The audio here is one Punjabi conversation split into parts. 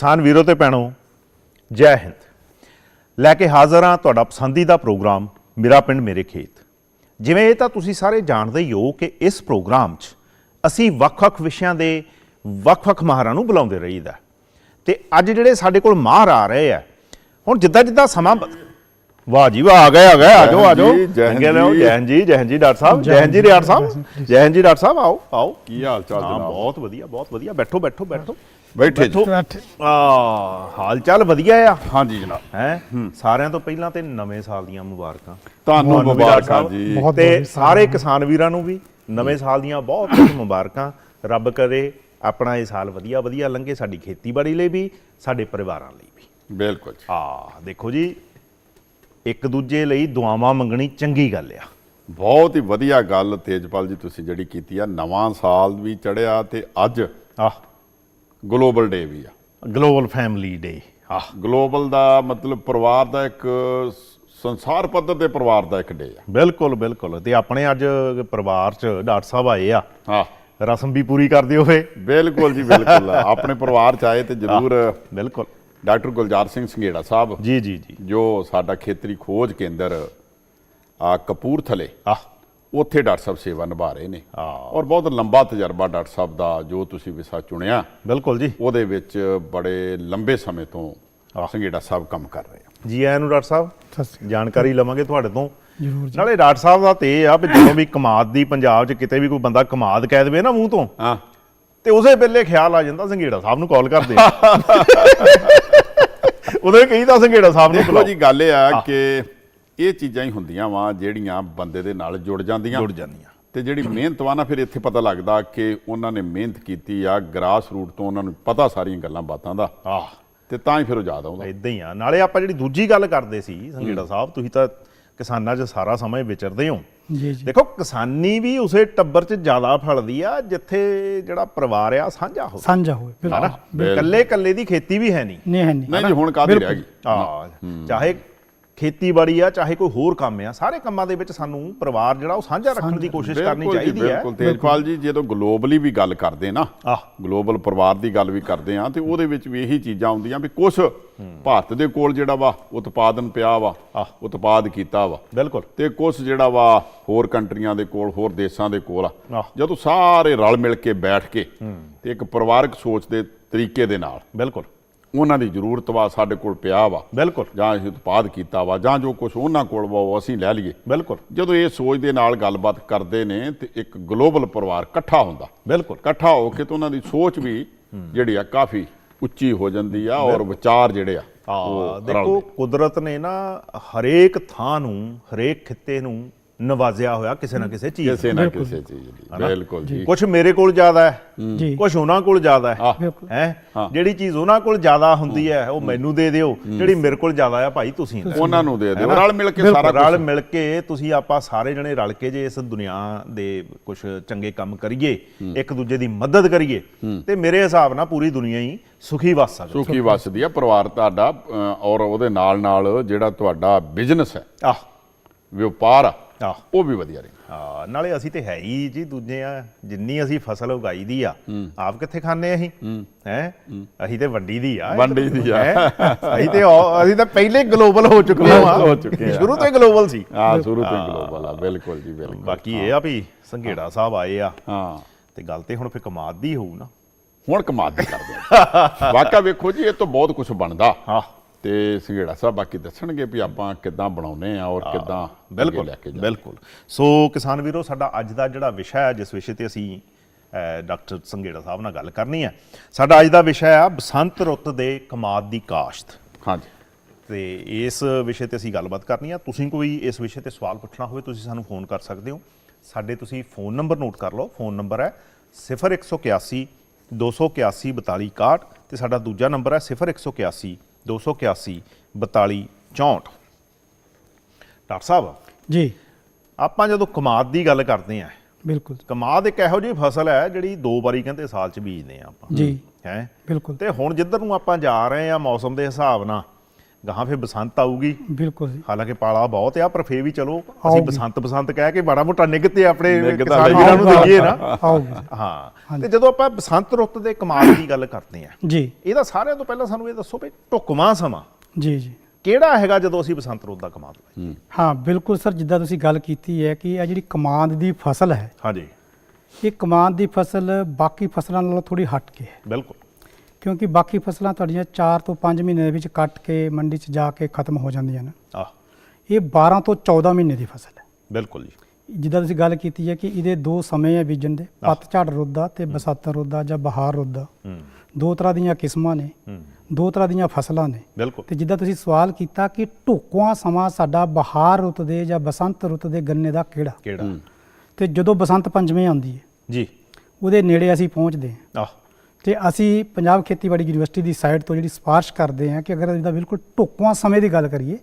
ਕਿਸਾਨ ਵੀਰੋ ਤੇ ਭੈਣੋ ਜੈ ਹਿੰਦ। ਲੈ ਕੇ ਹਾਜ਼ਰ ਹਾਂ ਤੁਹਾਡਾ ਪਸੰਦੀਦਾ ਪ੍ਰੋਗਰਾਮ ਮੇਰਾ ਪਿੰਡ ਮੇਰੇ ਖੇਤ। ਜਿਵੇਂ ਇਹ ਤਾਂ ਤੁਸੀਂ ਸਾਰੇ ਜਾਣਦੇ ਹੀ ਹੋ ਕਿ ਇਸ ਪ੍ਰੋਗਰਾਮ 'ਚ ਅਸੀਂ ਵੱਖ-ਵੱਖ ਵਿਸ਼ਿਆਂ ਦੇ ਵੱਖ-ਵੱਖ ਮਾਹਰਾਂ ਨੂੰ ਬੁਲਾਉਂਦੇ ਰਹੀਦਾ। ਤੇ ਅੱਜ ਜਿਹੜੇ ਸਾਡੇ ਕੋਲ ਮਾਹਰ ਆ ਰਹੇ ਆ ਹੁਣ ਜਿੱਦਾਂ ਜਿੱਦਾਂ ਸਮਾਂ ਵਾਹ ਜੀ ਵਾਹ ਆ ਗਏ ਆ ਗਏ ਆਜੋ ਆਜੋ ਜੀ, ਜੈ ਹਿੰਦ ਚੰਗੇ ਰਹੋ, ਜੀ। ਜੈ ਹਿੰਦ ਜੀ ਡਾਕਟਰ ਸਾਹਿਬ ਜੈ ਹਿੰਦ ਜੀ ਡਾਕਟਰ ਸਾਹਿਬ। ਜੈ ਹਿੰਦ ਜੀ। ਡਾਕਟਰ ਸਾਹਿਬ ਆਓ। ਆਓ ਕੀ ਹਾਲ ਚਾਲ ਜਨਾਬ? ਬਹੁਤ ਵਧੀਆ ਬਹੁਤ ਵਧੀਆ। ਬੈਠੋ ਬੈਠੋ ਬੈਠੋ। ਬੈਠੇ ਜੀ। ਬੈਠੋ। ਆ ਹਾਲ ਚਾਲ ਵਧੀਆ ਆ। ਹਾਂਜੀ ਜਨਾਬ। ਹੈ? ਸਾਰਿਆਂ ਤੋਂ ਪਹਿਲਾਂ ਤੇ ਨਵੇਂ ਸਾਲ ਦੀਆਂ ਮੁਬਾਰਕਾਂ। ਤੁਹਾਨੂੰ ਮੁਬਾਰਕਾਂ। ਜੀ। ਤੇ ਸਾਰੇ ਕਿਸਾਨ ਵੀਰਾਂ ਨੂੰ ਵੀ ਨਵੇਂ ਸਾਲ ਦੀਆਂ ਬਹੁਤ ਬਹੁਤ ਮੁਬਾਰਕਾਂ। ਰੱਬ ਕਰੇ ਆਪਣਾ ਇਹ ਸਾਲ ਵਧੀਆ ਵਧੀਆ ਲੰਘੇ ਸਾਡੀ ਖੇਤੀਬਾੜੀ ਲਈ ਵੀ ਸਾਡੇ ਪਰਿਵਾਰਾਂ ਲਈ ਵੀ। ਬਿਲਕੁਲ ਜੀ। ਆ ਦੇਖੋ ਜੀ ਇੱਕ ਦੂਜੇ ਲਈ ਦੁਆਵਾਂ ਮੰਗਣੀ ਚੰਗੀ ਗੱਲ ਆ। ਬਹੁਤ ਹੀ ਵਧੀਆ ਗੱਲ ਤੇਜਪਾਲ ਜੀ ਤੁਸੀਂ ਜਿਹੜੀ ਕੀਤੀ ਆ। ਨਵਾਂ ਸਾਲ ਵੀ ਚੜਿਆ ਤੇ ਅੱਜ ਆ ਗਲੋਬਲ ਡੇ ਵੀ ਆ। ਗਲੋਬਲ ਫੈਮਿਲੀ ਡੇ ਆ ਗਲੋਬਲ ਦਾ ਮਤਲਬ ਪਰਿਵਾਰ ਦਾ ਇੱਕ ਸੰਸਾਰ ਪੱਧਰ ਦੇ ਪਰਿਵਾਰ ਦਾ ਇੱਕ ਡੇ ਆ। ਬਿਲਕੁਲ ਬਿਲਕੁਲ। ਤੇ ਆਪਣੇ ਅੱਜ ਪਰਿਵਾਰ ਚ ਡਾਕਟਰ ਸਾਹਿਬ ਆਏ ਆ। ਹਾਂ। ਰਸਮ ਵੀ ਪੂਰੀ ਕਰਦੇ ਹੋਏ ਬਿਲਕੁਲ ਜੀ ਬਿਲਕੁਲ। ਆਪਣੇ ਪਰਿਵਾਰ ਚ ਆਏ ਤੇ ਜਰੂਰ ਬਿਲਕੁਲ। ਡਾਕਟਰ ਗੁਲਜ਼ਾਰ ਸਿੰਘ ਸੰਘੇੜਾ ਸਾਹਿਬ ਜੀ ਜੀ ਜੀ। ਜੋ ਸਾਡਾ ਖੇਤਰੀ ਖੋਜ ਕੇਂਦਰ ਆ ਕਪੂਰਥਲੇ ਆ ਉੱਥੇ ਡਾਕਟਰ ਸਾਹਿਬ ਸੇਵਾ ਨਿਭਾ ਰਹੇ ਨੇ। ਹਾਂ। ਔਰ ਬਹੁਤ ਲੰਬਾ ਤਜਰਬਾ ਡਾਕਟਰ ਸਾਹਿਬ ਦਾ ਜੋ ਤੁਸੀਂ ਵਿਸ਼ਾ ਚੁਣਿਆ ਬਿਲਕੁਲ ਜੀ। ਉਹਦੇ ਵਿੱਚ ਬੜੇ ਲੰਬੇ ਸਮੇਂ ਤੋਂ। ਸੰਘੇੜਾ ਸਾਹਿਬ ਕੰਮ ਕਰ ਰਹੇ ਆ। ਜੀ ਆਇਆਂ ਨੂੰ ਡਾਕਟਰ ਸਾਹਿਬ ਜਾਣਕਾਰੀ ਲਵਾਂਗੇ ਤੁਹਾਡੇ ਤੋਂ। ਜ਼ਰੂਰ ਜੀ। ਨਾਲੇ ਡਾਕਟਰ ਸਾਹਿਬ ਦਾ ਤੇ ਇਹ ਆ ਵੀ ਜਦੋਂ ਵੀ ਕਮਾਦ ਦੀ ਪੰਜਾਬ 'ਚ ਕਿਤੇ ਵੀ ਕੋਈ ਬੰਦਾ ਕਮਾਦ ਕਹਿ ਦੇਵੇ ਨਾ ਮੂੰਹ ਤੋਂ ਹਾਂ। ਤੇ ਉਸੇ ਵੇਲੇ ਖਿਆਲ ਆ ਜਾਂਦਾ ਸੰਘੇੜਾ ਸਾਹਿਬ ਨੂੰ ਕਾਲ ਕਰਦੇ ਆ। ਉਹਦੇ ਕਹੀਦਾ ਸੰਘੇੜਾ ਸਾਹਿਬ ਨੂੰ ਬੁਲਾਓ ਜੀ ਗੱਲ ਇਹ ਆ ਕਿ ਇਹ ਚੀਜ਼ਾਂ ਹੀ ਹੁੰਦੀਆਂ ਵਾ ਜਿਹੜੀਆਂ ਬੰਦੇ ਦੇ ਨਾਲ ਜੁੜ ਜਾਂਦੀਆਂ। ਜੁੜ ਜਾਂਦੀਆਂ। ਤੇ ਜਿਹੜੀ ਮਿਹਨਤ ਵਾ ਨਾ ਫਿਰ ਇੱਥੇ ਪਤਾ ਲੱਗਦਾ ਕਿ ਉਹਨਾਂ ਨੇ ਮਿਹਨਤ ਕੀਤੀ ਆ ਗ੍ਰਾਸ ਰੂਟ ਤੋਂ ਉਹਨਾਂ ਨੂੰ ਪਤਾ ਸਾਰੀਆਂ ਗੱਲਾਂ ਬਾਤਾਂ ਦਾ। ਆਹ। ਤੇ ਤਾਂ ਹੀ ਫਿਰ ਉਹ ਯਾਦ ਆਉਂਦਾ। ਇਦਾਂ ਹੀ ਆ। ਨਾਲੇ ਆਪਾਂ ਜਿਹੜੀ ਦੂਜੀ ਗੱਲ ਕਰਦੇ ਸੀ ਸੰਘੇੜਾ ਸਾਹਿਬ ਤੁਸੀਂ ਤਾਂ ਕਿਸਾਨਾਂ 'ਚ ਸਾਰਾ ਸਮਾਂ ਹੀ ਵਿਚਰਦੇ ਹੋ। ਜੀ ਜੀ। ਦੇਖੋ ਕਿਸਾਨੀ ਵੀ ਉਸੇ ਟੱਬਰ 'ਚ ਜ਼ਿਆਦਾ ਫਲਦੀ ਆ ਜਿੱਥੇ ਜਿਹੜਾ ਪਰਿਵਾਰ ਆ ਸਾਂਝਾ ਹੋਵੇ। ਸਾਂਝਾ ਹੋਵੇ ਬਿਲਕੁਲ। ਇਕੱਲੇ ਇਕੱਲੇ ਦੀ ਖੇਤੀ ਵੀ ਹੈ ਨਹੀਂ। ਨਹੀਂ ਹੈ ਨਹੀਂ। ਨਹੀਂ ਜੀ ਹੁਣ ਕਾਹਦੀ ਰਹਿ ਗਈ। ਆ ਚਾਹੇ ਖੇਤੀਬਾੜੀ ਆ ਚਾਹੇ ਕੋਈ ਹੋਰ ਕੰਮ ਆ ਸਾਰੇ ਕੰਮਾਂ ਦੇ ਵਿੱਚ ਸਾਨੂੰ ਪਰਿਵਾਰ ਜਿਹੜਾ ਉਹ ਸਾਂਝਾ ਰੱਖਣ ਦੀ ਕੋਸ਼ਿਸ਼ ਕਰਨੀ ਚਾਹੀਦੀ ਹੈ। ਬਿਲਕੁਲ ਤੇਜਪਾਲ ਜੀ ਜਦੋਂ ਗਲੋਬਲੀ ਵੀ ਗੱਲ ਕਰਦੇ ਨਾ ਆਹ। ਗਲੋਬਲ ਪਰਿਵਾਰ ਦੀ ਗੱਲ ਵੀ ਕਰਦੇ ਆ ਤੇ ਉਹਦੇ ਵਿੱਚ ਵੀ ਇਹੀ ਚੀਜ਼ਾਂ ਆਉਂਦੀਆਂ ਵੀ ਕੁਝ ਭਾਰਤ ਦੇ ਕੋਲ ਜਿਹੜਾ ਵਾ ਉਤਪਾਦਨ ਪਿਆ ਵਾ ਆਹ। ਉਤਪਾਦ ਕੀਤਾ ਵਾ। ਬਿਲਕੁਲ। ਤੇ ਕੁਝ ਜਿਹੜਾ ਵਾ ਹੋਰ ਕੰਟਰੀਆਂ ਦੇ ਕੋਲ ਹੋਰ ਦੇਸ਼ਾਂ ਦੇ ਕੋਲ ਆ। ਜਦੋਂ ਸਾਰੇ ਰਲ ਮਿਲ ਕੇ ਬੈਠ ਕੇ ਤੇ ਇੱਕ ਪਰਿਵਾਰਕ ਸੋਚ ਦੇ ਤਰੀਕੇ ਦੇ ਨਾਲ ਬਿਲਕੁਲ। ਉਹਨਾਂ ਦੀ ਜ਼ਰੂਰਤ ਵਾ ਸਾਡੇ ਕੋਲ ਪਿਆ ਵਾ। ਬਿਲਕੁਲ। ਜਾਂ ਅਸੀਂ ਉਤਪਾਦ ਕੀਤਾ ਵਾ ਜਾਂ ਜੋ ਕੁਝ ਉਹਨਾਂ ਕੋਲ ਵਾ ਉਹ ਅਸੀਂ ਲੈ ਲਈਏ। ਬਿਲਕੁਲ। ਜਦੋਂ ਇਹ ਸੋਚ ਦੇ ਨਾਲ ਗੱਲਬਾਤ ਕਰਦੇ ਨੇ ਤੇ ਇੱਕ ਗਲੋਬਲ ਪਰਿਵਾਰ ਇਕੱਠਾ ਹੁੰਦਾ। ਬਿਲਕੁਲ। ਇਕੱਠਾ ਹੋ ਕੇ ਤੇ ਉਹਨਾਂ ਦੀ ਸੋਚ ਵੀ ਜਿਹੜੀ ਆ ਕਾਫੀ ਉੱਚੀ ਹੋ ਜਾਂਦੀ ਆ ਔਰ ਵਿਚਾਰ ਜਿਹੜੇ ਆ ਆ ਦੇਖੋ। ਕੁਦਰਤ ਨੇ ਨਾ ਹਰੇਕ ਥਾਂ ਨੂੰ ਹਰੇਕ ਖਿੱਤੇ ਨੂੰ ਨਵਾਜ਼ਿਆ ਹੋਇਆ ਕਿਸੇ ਨਾ ਕਿਸੇ ਚੀਜ਼ ਕਿਸੇ ਨਾ ਬਿਲਕੁਲ। ਕਿਸੇ ਚੀਜ਼ ਦੀ। ਬਿਲਕੁਲ ਜੀ। ਕੁਝ ਮੇਰੇ ਕੋਲ ਜ਼ਿਆਦਾ ਹੈ ਜੀ। ਕੁਝ ਉਹਨਾਂ ਕੋਲ ਜ਼ਿਆਦਾ ਹੈ। ਆਹ, ਬਿਲਕੁਲ। ਹੈ? ਹਾਂ। ਜਿਹੜੀ ਚੀਜ਼ ਉਹਨਾਂ ਕੋਲ ਜ਼ਿਆਦਾ ਹੁੰਦੀ ਹੈ। ਉਹ ਮੈਨੂੰ ਦੇ ਦਿਓ। ਜਿਹੜੀ ਮੇਰੇ ਕੋਲ ਜ਼ਿਆਦਾ ਆ ਭਾਈ ਤੁਸੀਂ ਲੈ ਉਹਨਾਂ ਨੂੰ ਦੇ ਦਿਓ? ਰਲ ਮਿਲ ਕੇ ਸਾਰਾ ਰਲ ਕੁਝ ਮਿਲ ਕੇ ਤੁਸੀਂ ਆਪਾਂ ਸਾਰੇ ਜਣੇ ਰਲ ਕੇ ਜੇ ਇਸ ਦੁਨੀਆ ਦੇ ਕੁਝ ਚੰਗੇ ਕੰਮ ਕਰੀਏ ਇੱਕ ਦੂਜੇ ਦੀ ਮਦਦ ਕਰੀਏ ਤੇ ਮੇਰੇ ਹਿਸਾਬ ਨਾਲ ਪੂਰੀ ਦੁਨੀਆ ਹੀ ਸੁਖੀ ਵਸ ਸਕਦੀ ਸੁਖੀ ਵਸਦੀ ਆ ਪਰਿਵਾਰ ਤੁਹਾਡਾ ਅ, ਔਰ ਉਹਦੇ ਨਾਲ ਨਾਲ ਜਿਹੜਾ ਤੁਹਾਡਾ ਬਿਜ਼ਨਸ ਹੈ। ਆਹ। ਵਪਾਰ ਆ। ਆਹ। ਉਹ ਵੀ ਵਧੀਆ ਰਹੇ। ਹਾਂ, ਨਾਲੇ ਅਸੀਂ ਤੇ ਹੈ ਹੀ ਜੀ ਦੂਜੇ ਆ ਜਿੰਨੀ ਅਸੀਂ ਫਸਲ ਉਗਾਈ ਦੀ ਆ ਆਪ ਕਿੱਥੇ ਖਾਣੇ ਅਸੀਂ? ਹੈ। ਅਸੀਂ ਤੇ ਵੰਡੀ ਦੀ ਆ। ਵੰਡੀ ਦੀ ਆ। ਹੈਂ? ਅਸੀਂ ਤੇ ਅਸੀਂ ਤਾਂ ਪਹਿਲੇ ਗਲੋਬਲ ਹੋ ਚੁੱਕੇ ਆ। ਹੋ ਚੁੱਕੇ ਆ। ਸ਼ੁਰੂ ਤੋਂ ਹੀ ਗਲੋਬਲ ਸੀ। ਆ ਸ਼ੁਰੂ ਤੋਂ ਗਲੋਬਲ ਆ। ਬਿਲਕੁਲ ਜੀ ਬਿਲਕੁਲ। ਬਾਕੀ ਇਹ ਆ ਵੀ ਸੰਘੇੜਾ ਸਾਹਿਬ ਆਏ ਆ। ਹਾਂ। ਤੇ ਗੱਲ ਤੇ ਹੁਣ ਫਿਰ ਕਮਾਦ ਦੀ ਹੋਊ ਨਾ। ਹੁਣ ਕਮਾਲ ਦੀ ਕਰਦੇ ਆ। ਵਾਕਾ ਵੇਖੋ ਜੀ ਇਹ ਤੋਂ ਬਹੁਤ ਕੁਝ ਬਣਦਾ। ਹਾਂ। ਤੇ ਸੰਘੇੜਾ ਸਾਹਿਬ ਬਾਕੀ ਦੱਸਣਗੇ ਵੀ ਆਪਾਂ ਕਿੱਦਾਂ ਬਣਾਉਨੇ ਆ ਔਰ ਕਿੱਦਾਂ ਬਿਲਕੁਲ ਬਿਲਕੁਲ। ਸੋ ਕਿਸਾਨ ਵੀਰੋ ਸਾਡਾ ਅੱਜ ਦਾ ਜਿਹੜਾ ਵਿਸ਼ਾ ਹੈ ਜਿਸ ਵਿਸ਼ੇ ਤੇ ਅਸੀਂ ਡਾਕਟਰ ਸੰਘੇੜਾ ਸਾਹਿਬ ਨਾਲ ਗੱਲ ਕਰਨੀ ਹੈ ਸਾਡਾ ਅੱਜ ਦਾ ਵਿਸ਼ਾ ਹੈ ਬਸੰਤ ਰੁੱਤ ਦੇ ਕਮਾਦ ਦੀ ਕਾਸ਼ਤ। ਹਾਂਜੀ। ਤੇ ਇਸ ਵਿਸ਼ੇ ਤੇ ਅਸੀਂ ਗੱਲਬਾਤ ਕਰਨੀ ਆ ਤੁਸੀਂ ਕੋਈ ਇਸ ਵਿਸ਼ੇ ਤੇ ਸਵਾਲ ਪੁੱਛਣਾ ਹੋਵੇ ਤੁਸੀਂ ਸਾਨੂੰ ਫੋਨ ਕਰ ਸਕਦੇ ਹੋ। ਸਾਡੇ ਤੁਸੀਂ ਫੋਨ ਨੰਬਰ ਨੋਟ ਕਰ ਲਓ। ਫੋਨ ਨੰਬਰ ਹੈ 0181 281 4261 ਤੇ ਸਾਡਾ ਦੂਜਾ ਨੰਬਰ ਹੈ 0181 281 4264 ਡਾਕਟਰ ਸਾਹਿਬ ਜੀ। ਆਪਾਂ ਜਦੋਂ ਕਮਾਦ ਦੀ ਗੱਲ ਕਰਦੇ ਆਂ ਬਿਲਕੁਲ। ਕਮਾਦ ਇੱਕ ਇਹੋ ਜਿਹੀ ਫਸਲ ਹੈ ਜਿਹੜੀ ਦੋ ਵਾਰੀ ਕਹਿੰਦੇ ਸਾਲ ਚ ਬੀਜਦੇ ਆ ਆਪਾਂ। ਜੀ। ਹੈ? ਬਿਲਕੁਲ। ਤੇ ਹੁਣ ਜਿੱਧਰ ਨੂੰ ਆਪਾਂ ਜਾ ਰਹੇ ਆ ਮੌਸਮ ਦੇ ਹਿਸਾਬ ਨਾਲ ਗਾਹਾਂ ਫਿਰ ਬਸੰਤ ਆਊਗੀ। ਬਿਲਕੁਲ ਜੀ। ਹਾਲਾਂਕਿ ਪਾਲਾ ਬਹੁਤ ਆ ਪਰ ਫੇਰ ਵੀ ਚਲੋ ਅਸੀਂ ਆਊਗੀ। ਬਸੰਤ ਬਸੰਤ ਕਹਿ ਕੇ ਮਾੜਾ ਮੋਟਾ ਨਿੱਘ ਤੇ ਆਪਣੇ ਨਿੱਘ ਤਾਂ ਕਿਸਾਨ ਵੀਰਾਂ ਨੂੰ ਆਊਗਾ। ਦਈਏ ਨਾ। ਆਊਗੀ। ਜੀ। ਹਾਂ ਤੇ ਜਦੋਂ ਆਪਾਂ ਬਸੰਤ ਰੁੱਤ ਦੇ ਕਮਾਲ ਦੀ ਗੱਲ ਕਰਦੇ ਆ ਜੀ। ਇਹਦਾ ਸਾਰਿਆਂ ਤੋਂ ਪਹਿਲਾਂ ਸਾਨੂੰ ਇਹ ਦੱਸੋ ਵੀ ਢੁਕਵਾਂ ਸਮਾਂ। ਜੀ ਜੀ। ਕਿਹੜਾ ਹੈਗਾ ਜਦੋਂ ਅਸੀਂ ਬਸੰਤ ਰੁੱਤ ਦਾ ਕਮਾਲ ਲਾਈਏ? ਹਾਂ। ਬਿਲਕੁਲ ਸਰ ਜਿੱਦਾਂ ਤੁਸੀਂ ਗੱਲ ਕੀਤੀ ਹੈ ਕਿ ਇਹ ਜਿਹੜੀ ਕਮਾਂਦ ਦੀ ਫਸਲ ਹੈ ਹਾਂਜੀ। ਇਹ ਕਮਾਂਦ ਦੀ ਫਸਲ ਬਾਕੀ ਫਸਲਾਂ ਨਾਲੋਂ ਥੋੜੀ ਹਟ ਕੇ ਹੈ। ਬਿਲਕੁਲ। ਕਿਉਂਕਿ ਬਾਕੀ ਫਸਲਾਂ ਤੁਹਾਡੀਆਂ 4 ਤੋਂ 5 ਮਹੀਨੇ ਦੇ ਵਿੱਚ ਕੱਟ ਕੇ ਮੰਡੀ 'ਚ ਜਾ ਕੇ ਖਤਮ ਹੋ ਜਾਂਦੀਆਂ ਨੇ। ਆਹ। ਇਹ 12 ਤੋਂ 14 ਮਹੀਨੇ ਦੀ ਫਸਲ ਹੈ। ਬਿਲਕੁਲ ਜੀ। ਜਿੱਦਾਂ ਤੁਸੀਂ ਗੱਲ ਕੀਤੀ ਹੈ ਕਿ ਇਹਦੇ ਦੋ ਸਮੇਂ ਹੈ ਬੀਜਣ ਦੇ ਪਤਝੜ ਰੁੱਤ ਦਾ ਤੇ ਬਸੰਤ ਰੁੱਤ ਦਾ ਜਾਂ ਬਹਾਰ ਰੁੱਤ ਦਾ ਹੂੰ। ਦੋ ਤਰ੍ਹਾਂ ਦੀਆਂ ਕਿਸਮਾਂ ਨੇ ਹੂੰ। ਦੋ ਤਰ੍ਹਾਂ ਦੀਆਂ ਫਸਲਾਂ ਨੇ। ਬਿਲਕੁਲ। ਤੇ ਜਿੱਦਾਂ ਤੁਸੀਂ ਸਵਾਲ ਕੀਤਾ ਕਿ ਢੁਕਵਾਂ ਸਮਾਂ ਸਾਡਾ ਬਹਾਰ ਰੁੱਤ ਦੇ ਜਾਂ ਬਸੰਤ ਰੁੱਤ ਦੇ ਗੰਨੇ ਦਾ ਕਿਹੜਾ? ਕਿਹੜਾ? ਤੇ ਜਦੋਂ ਬਸੰਤ ਪੰਚਮੀ ਆਉਂਦੀ ਹੈ ਜੀ। ਉਹਦੇ ਨੇੜੇ ਅਸੀਂ ਪਹੁੰਚਦੇ ਹਾਂ। ਆਹ। ਤੇ ਅਸੀਂ ਪੰਜਾਬ ਖੇਤੀਬਾੜੀ ਯੂਨੀਵਰਸਿਟੀ ਦੀ ਸਾਈਡ ਤੋਂ ਜਿਹੜੀ ਸਿਫਾਰਿਸ਼ ਕਰਦੇ ਹਾਂ ਕਿ ਅਗਰ ਇਹਦਾ ਬਿਲਕੁਲ ਢੁਕਵਾਂ ਸਮੇਂ ਦੀ ਗੱਲ ਕਰੀਏ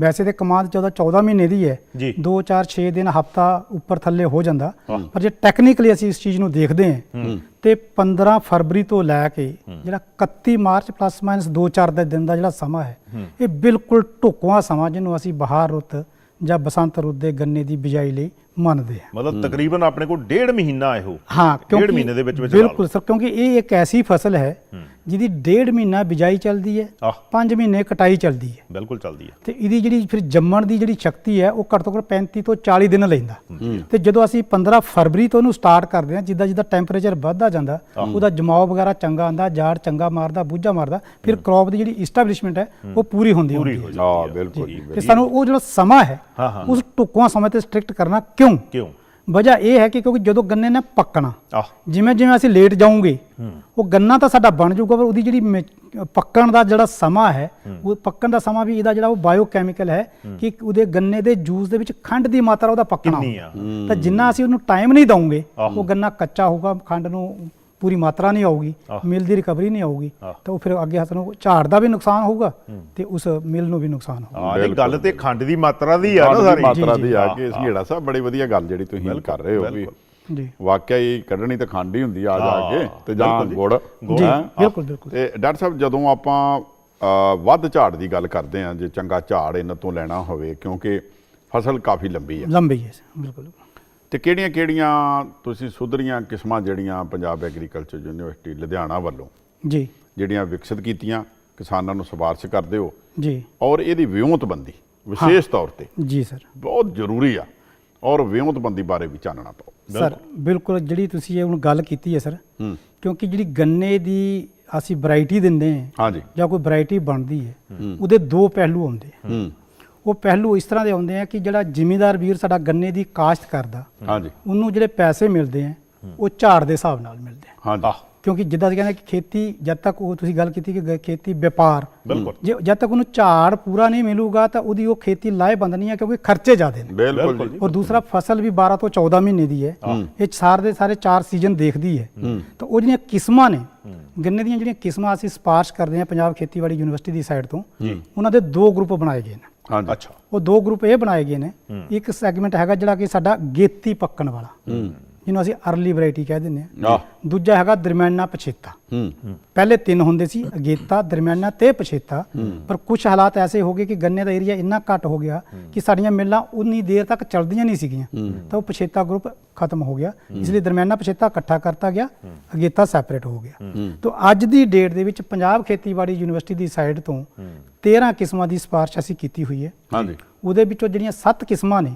ਵੈਸੇ ਤੇ ਕਮਾਦ 14 14 ਮਹੀਨੇ ਦੀ ਹੈ। ਜੀ। 2 4 6 ਦਿਨ ਹਫਤਾ ਉੱਪਰ ਥੱਲੇ ਹੋ ਜਾਂਦਾ। ਪਰ ਜੇ ਟੈਕਨੀਕਲੀ ਅਸੀਂ ਇਸ ਚੀਜ਼ ਨੂੰ ਦੇਖਦੇ ਹਾਂ ਤੇ 15 ਫਰਵਰੀ ਤੋਂ ਲੈ ਕੇ ਜਿਹੜਾ 31 ਮਾਰਚ ਪਲੱਸ ਮਾਈਨਸ 2-4 ਦੇ ਦਿਨ ਦਾ ਜਿਹੜਾ ਸਮਾਂ ਹੈ। ਇਹ ਬਿਲਕੁਲ ਢੁਕਵਾਂ ਸਮਾਂ ਜਿਹਨੂੰ ਅਸੀਂ ਬਹਾਰ ਰੁੱਤ ਜਾਂ ਬਸੰਤ ਰੁੱਤ ਦੇ ਗੰਨੇ ਦੀ ਬਿਜਾਈ ਲਈ ਮੰਨਦੇ ਹਾਂ ਮਤਲਬ ਤਕਰੀਬਨ ਆਪਣੇ ਕੋਲ ਡੇਢ ਮਹੀਨਾ ਇਹੋ। ਹਾਂ ਡੇਢ ਮਹੀਨੇ ਦੇ ਵਿੱਚ ਵਿੱਚ ਲਾ। ਬਿਲਕੁਲ ਸਰ ਕਿਉਂਕਿ ਇਹ ਇੱਕ ਐਸੀ ਫਸਲ ਹੈ ਜਿਹਦੀ ਡੇਢ ਮਹੀਨਾ ਬਿਜਾਈ ਚੱਲਦੀ ਹੈ ਆਹ। 5 ਮਹੀਨੇ ਕਟਾਈ ਚੱਲਦੀ ਹੈ। ਬਿਲਕੁਲ ਚੱਲਦੀ ਹੈ। ਤੇ ਇਹਦੀ ਜਿਹੜੀ ਫਿਰ ਜੰਮਣ ਦੀ ਜਿਹੜੀ ਸ਼ਕਤੀ ਹੈ ਉਹ ਘੱਟ ਤੋਂ ਘੱਟ 35 ਤੋਂ 40 ਦਿਨ ਲੈਂਦਾ। ਤੇ ਜਦੋਂ ਅਸੀਂ 15 ਫਰਵਰੀ ਤੋਂ ਇਹਨੂੰ ਸਟਾਰਟ ਕਰਦੇ ਹਾਂ ਜਿੱਦਾਂ ਜਿੱਦਾਂ ਟੈਂਪਰੇਚਰ ਵੱਧਦਾ ਜਾਂਦਾ ਉਹਦਾ ਜਮਾਓ ਵਗੈਰਾ ਚੰਗਾ ਆਂਦਾ ਜਾੜ ਚੰਗਾ ਮਾਰਦਾ ਬੂਝਾ ਮਾਰਦਾ ਫਿਰ ਕ੍ਰੌਪ ਦੀ ਜਿਹੜੀ ਇਸਟੈਬਲਿਸ਼ਮੈਂਟ ਹੈ ਉਹ ਪੂਰੀ ਹੁੰਦੀ ਪੂਰੀ ਹੁੰਦੀ ਹੋ। ਹੈ ਹਾਂ ਜਾਂਦੀ ਹੈ ਬਿਲਕੁਲ ਤੇ ਸਾਨੂੰ ਉਹ ਜਿਹੜਾ ਸਮਾਂ ਹੈ। ਉਸ ਢੁਕਵਾਂ ਸਮੇਂ ਤੇ ਸਟ੍ਰਿਕਟ ਕਰਨਾ ਕਿਉਂ ਕਿਉਂ ਵਜ੍ਹਾ ਇਹ ਹੈ ਕਿ ਕਿਉਂਕਿ ਜਦੋਂ ਗੰਨੇ ਨੇ ਪੱਕਣਾ ਆਹ ਜਿਵੇਂ ਜਿਵੇਂ ਅਸੀਂ ਲੇਟ ਜਾਵਾਂਗੇ ਉਹ ਗੰਨਾ ਤਾਂ ਸਾਡਾ ਬਣ ਜਾਊਗਾ ਪਰ ਉਹਦੀ ਜਿਹੜੀ ਮੇ- ਪੱਕਣ ਦਾ ਜਿਹੜਾ ਸਮਾਂ ਹੈ ਉਹ ਪੱਕਣ ਦਾ ਸਮਾਂ ਵੀ ਇਹਦਾ ਜਿਹੜਾ ਉਹ ਬਾਇਓਕੈਮੀਕਲ ਹੈ ਕਿ ਉਹਦੇ ਗੰਨੇ ਦੇ ਜੂਸ ਦੇ ਵਿੱਚ ਖੰਡ ਦੀ ਮਾਤਰਾ ਉਹਦਾ ਪੱਕਣਾ ਕਿੰਨੀ ਆ? ਹੋਊ। ਤਾਂ ਜਿੰਨਾ ਅਸੀਂ ਉਹਨੂੰ ਟਾਈਮ ਨਹੀਂ ਦਵਾਂਗੇ। ਉਹ ਗੰਨਾ ਕੱਚਾ ਹੋਊਗਾ ਖੰਡ ਨੂੰ ਪੂਰੀ ਮਾਤਰਾ ਨਹੀਂ ਆਊਗੀ। ਮਿਲ ਦੀ ਰਿਕਵਰੀ ਨਹੀਂ ਆਊਗੀ। ਤਾਂ ਉਹ ਫਿਰ ਅੱਗੇ ਸਾਨੂੰ ਝਾੜ ਦਾ ਵੀ ਨੁਕਸਾਨ ਹੋਊਗਾ ਤੇ ਉਸ ਮਿਲ ਨੂੰ ਵੀ ਨੁਕਸਾਨ ਹੋਊਗਾ ਹਾਂ ਇਹ ਗੱਲ ਤੇ ਖੰਡ ਦੀ ਮਾਤਰਾ ਦੀ ਆ ਨਾ ਸਾਰੀ ਮਾਤਰਾ ਦੀ। ਆ ਕੇ ਸੀੜਾ ਸਾਹਿਬ ਬੜੀ ਵਧੀਆ ਗੱਲ ਜਿਹੜੀ ਤੁਸੀਂ ਕਰ ਰਹੇ ਹੋ ਵੀ। ਜੀ ਵਾਕਿਆ ਹੀ ਕੱਢਣੀ ਤਾਂ ਖੰਡ ਹੀ ਹੁੰਦੀ ਆ ਆ ਜਾ ਕੇ ਤੇ ਜਾਂ। ਗੁੜ ਗੁੜ। ਬਿਲਕੁਲ ਬਿਲਕੁਲ ਤੇ ਡਾਕਟਰ ਸਾਹਿਬ ਜਦੋਂ ਆਪਾਂ ਵੱਧ ਝਾੜ ਦੀ ਗੱਲ ਕਰਦੇ ਆ ਜੇ ਚੰਗਾ ਝਾੜ ਇਹਨਾਂ ਤੋਂ ਲੈਣਾ ਹੋਵੇ ਕਿਉਂਕਿ ਫਸਲ ਕਾਫੀ ਲੰਬੀ ਹੈ ਲੰਬੀ ਹੈ ਬਿਲਕੁਲ ਤੇ ਕਿਹੜੀਆਂ ਕਿਹੜੀਆਂ ਤੁਸੀਂ ਸੁਧਰੀਆਂ ਕਿਸਮਾਂ ਜਿਹੜੀਆਂ ਪੰਜਾਬ ਐਗਰੀਕਲਚਰ ਯੂਨੀਵਰਸਿਟੀ ਲੁਧਿਆਣਾ ਵੱਲੋਂ? ਜੀ। ਜਿਹੜੀਆਂ ਵਿਕਸਿਤ ਕੀਤੀਆਂ ਕਿਸਾਨਾਂ ਨੂੰ ਸਿਫਾਰਿਸ਼ ਕਰਦੇ ਹੋ। ਜੀ। ਔਰ ਇਹਦੀ ਵਿਉਂਤਬੰਦੀ ਵਿਸ਼ੇਸ਼ ਤੌਰ ਤੇ। ਜੀ ਸਰ। ਬਹੁਤ ਜ਼ਰੂਰੀ ਆ। ਔਰ ਵਿਉਂਤਬੰਦੀ ਬਾਰੇ ਵੀ ਚਾਨਣਾ ਪਾਓ। ਸਰ ਬਿਲਕੁਲ। ਜਿਹੜੀ ਤੁਸੀਂ ਇਹ ਹੁਣ ਗੱਲ ਕੀਤੀ ਹੈ ਸਰ ਕਿਉਂਕਿ ਜਿਹੜੀ ਗੰਨੇ ਦੀ ਅਸੀਂ ਵੈਰਾਈਟੀ ਦਿੰਦੇ ਹਾਂ ਹਾਂਜੀ ਜਾਂ। ਕੋਈ ਵੈਰਾਈਟੀ ਬਣਦੀ ਹੈ ਉਹਦੇ ਦੋ ਪਹਿਲੂ ਆਉਂਦੇ ਆ। ਉਹ ਪਹਿਲੂ ਇਸ ਤਰ੍ਹਾਂ ਦੇ ਆਉਂਦੇ ਆ ਕਿ ਜਿਹੜਾ ਜ਼ਿਮੀਂਦਾਰ ਵੀਰ ਸਾਡਾ ਗੰਨੇ ਦੀ ਕਾਸ਼ਤ ਕਰਦਾ ਹਾਂਜੀ। ਉਹਨੂੰ ਜਿਹੜੇ ਪੈਸੇ ਮਿਲਦੇ ਆ ਉਹ ਝਾੜ ਦੇ ਹਿਸਾਬ ਨਾਲ ਮਿਲਦੇ ਆ। ਹਾਂਜੀ। ਕਿਉਂਕਿ ਜਿੱਦਾਂ ਅਸੀਂ ਕਹਿੰਦੇ ਕਿ ਖੇਤੀ ਜਦ ਤੱਕ ਉਹ ਤੁਸੀਂ ਗੱਲ ਕੀਤੀ ਕਿ ਖੇਤੀ ਵਪਾਰ ਜੇ ਜਦ ਤੱਕ ਉਹਨੂੰ ਝਾੜ ਪੂਰਾ ਨਹੀਂ ਮਿਲੂਗਾ ਤਾਂ ਉਹਦੀ ਉਹ ਖੇਤੀ ਲਾਹੇਬੰਦ ਨਹੀਂ ਹੈ ਕਿਉਂਕਿ ਖਰਚੇ ਜ਼ਿਆਦੇ ਨੇ। ਬਿਲਕੁਲ ਔਰ ਦੂਸਰਾ ਫਸਲ ਵੀ 12 ਤੋਂ 14 ਮਹੀਨੇ ਦੀ ਹੈ। ਇਹ ਸਾਰੇ ਦੇ ਸਾਰੇ ਚਾਰ ਸੀਜ਼ਨ ਦੇਖਦੀ ਹੈ। ਤਾਂ ਉਹ ਜਿਹੜੀਆਂ ਕਿਸਮਾਂ ਨੇ ਗੰਨੇ ਦੀਆਂ ਜਿਹੜੀਆਂ ਕਿਸਮਾਂ ਅਸੀਂ ਸਪਾਰਸ਼ ਕਰਦੇ ਹਾਂ ਪੰਜਾਬ ਖੇਤੀਬਾੜੀ ਯੂਨੀਵਰਸਿਟੀ ਦੀ ਸਾਈਡ ਤੋਂ ਉਹਨਾਂ ਦੇ ਦੋ ਗਰੁੱਪ ਬਣਾਏ ਗਏ ਨੇ। ਹਾਂਜੀ। ਅੱਛਾ। ਉਹ ਦੋ ਗਰੁੱਪ ਇਹ ਬਣਾਏ ਗਏ ਨੇ। ਇੱਕ ਸੈਗਮੈਂਟ ਹੈਗਾ ਜਿਹੜਾ ਕਿ ਸਾਡਾ ਗੇਤੀ ਪੱਕਣ ਵਾਲਾ। ਜਿਹਨੂੰ ਅਸੀਂ ਅਰਲੀ ਵੈਰਾਈਟੀ ਕਹਿ ਦਿੰਦੇ ਹਾਂ। ਆਹ। ਦੂਜਾ ਹੈਗਾ ਦਰਮਿਆਨਾ ਪਛੇਤਾ। ਹੂੰ। ਪਹਿਲੇ ਤਿੰਨ ਹੁੰਦੇ ਸੀ ਅਗੇਤਾ ਦਰਮਿਆਨਾ ਤੇ ਪਛੇਤਾ। ਪਰ ਕੁਝ ਹਾਲਾਤ ਐਸੇ ਹੋ ਗਏ ਕਿ ਗੰਨੇ ਦਾ ਏਰੀਆ ਇੰਨਾ ਘੱਟ ਹੋ ਗਿਆ ਕਿ ਸਾਡੀਆਂ ਮਿੱਲਾਂ ਉਨੀ ਦੇਰ ਤੱਕ ਚੱਲਦੀਆਂ ਨਹੀਂ ਸੀਗੀਆਂ। ਤਾਂ ਉਹ ਪਛੇਤਾ ਗਰੁੱਪ ਖਤਮ ਹੋ ਗਿਆ। ਇਸ ਲਈ ਦਰਮਿਆਨਾ ਪਛੇਤਾ ਇਕੱਠਾ ਕਰਤਾ ਗਿਆ ਅਗੇਤਾ ਸੈਪਰੇਟ ਹੋ ਗਿਆ। ਤੋਂ ਅੱਜ ਦੀ ਡੇਟ ਦੇ ਵਿੱਚ ਪੰਜਾਬ ਖੇਤੀਬਾੜੀ ਯੂਨੀਵਰਸਿਟੀ ਦੀ ਸਾਈਡ ਤੋਂ 13 ਕਿਸਮਾਂ ਦੀ ਸਿਫਾਰਿਸ਼ ਅਸੀਂ ਕੀਤੀ ਹੋਈ ਹੈ। ਹਾਂਜੀ। ਉਹਦੇ ਵਿੱਚੋਂ ਜਿਹੜੀਆਂ 7 ਕਿਸਮਾਂ ਨੇ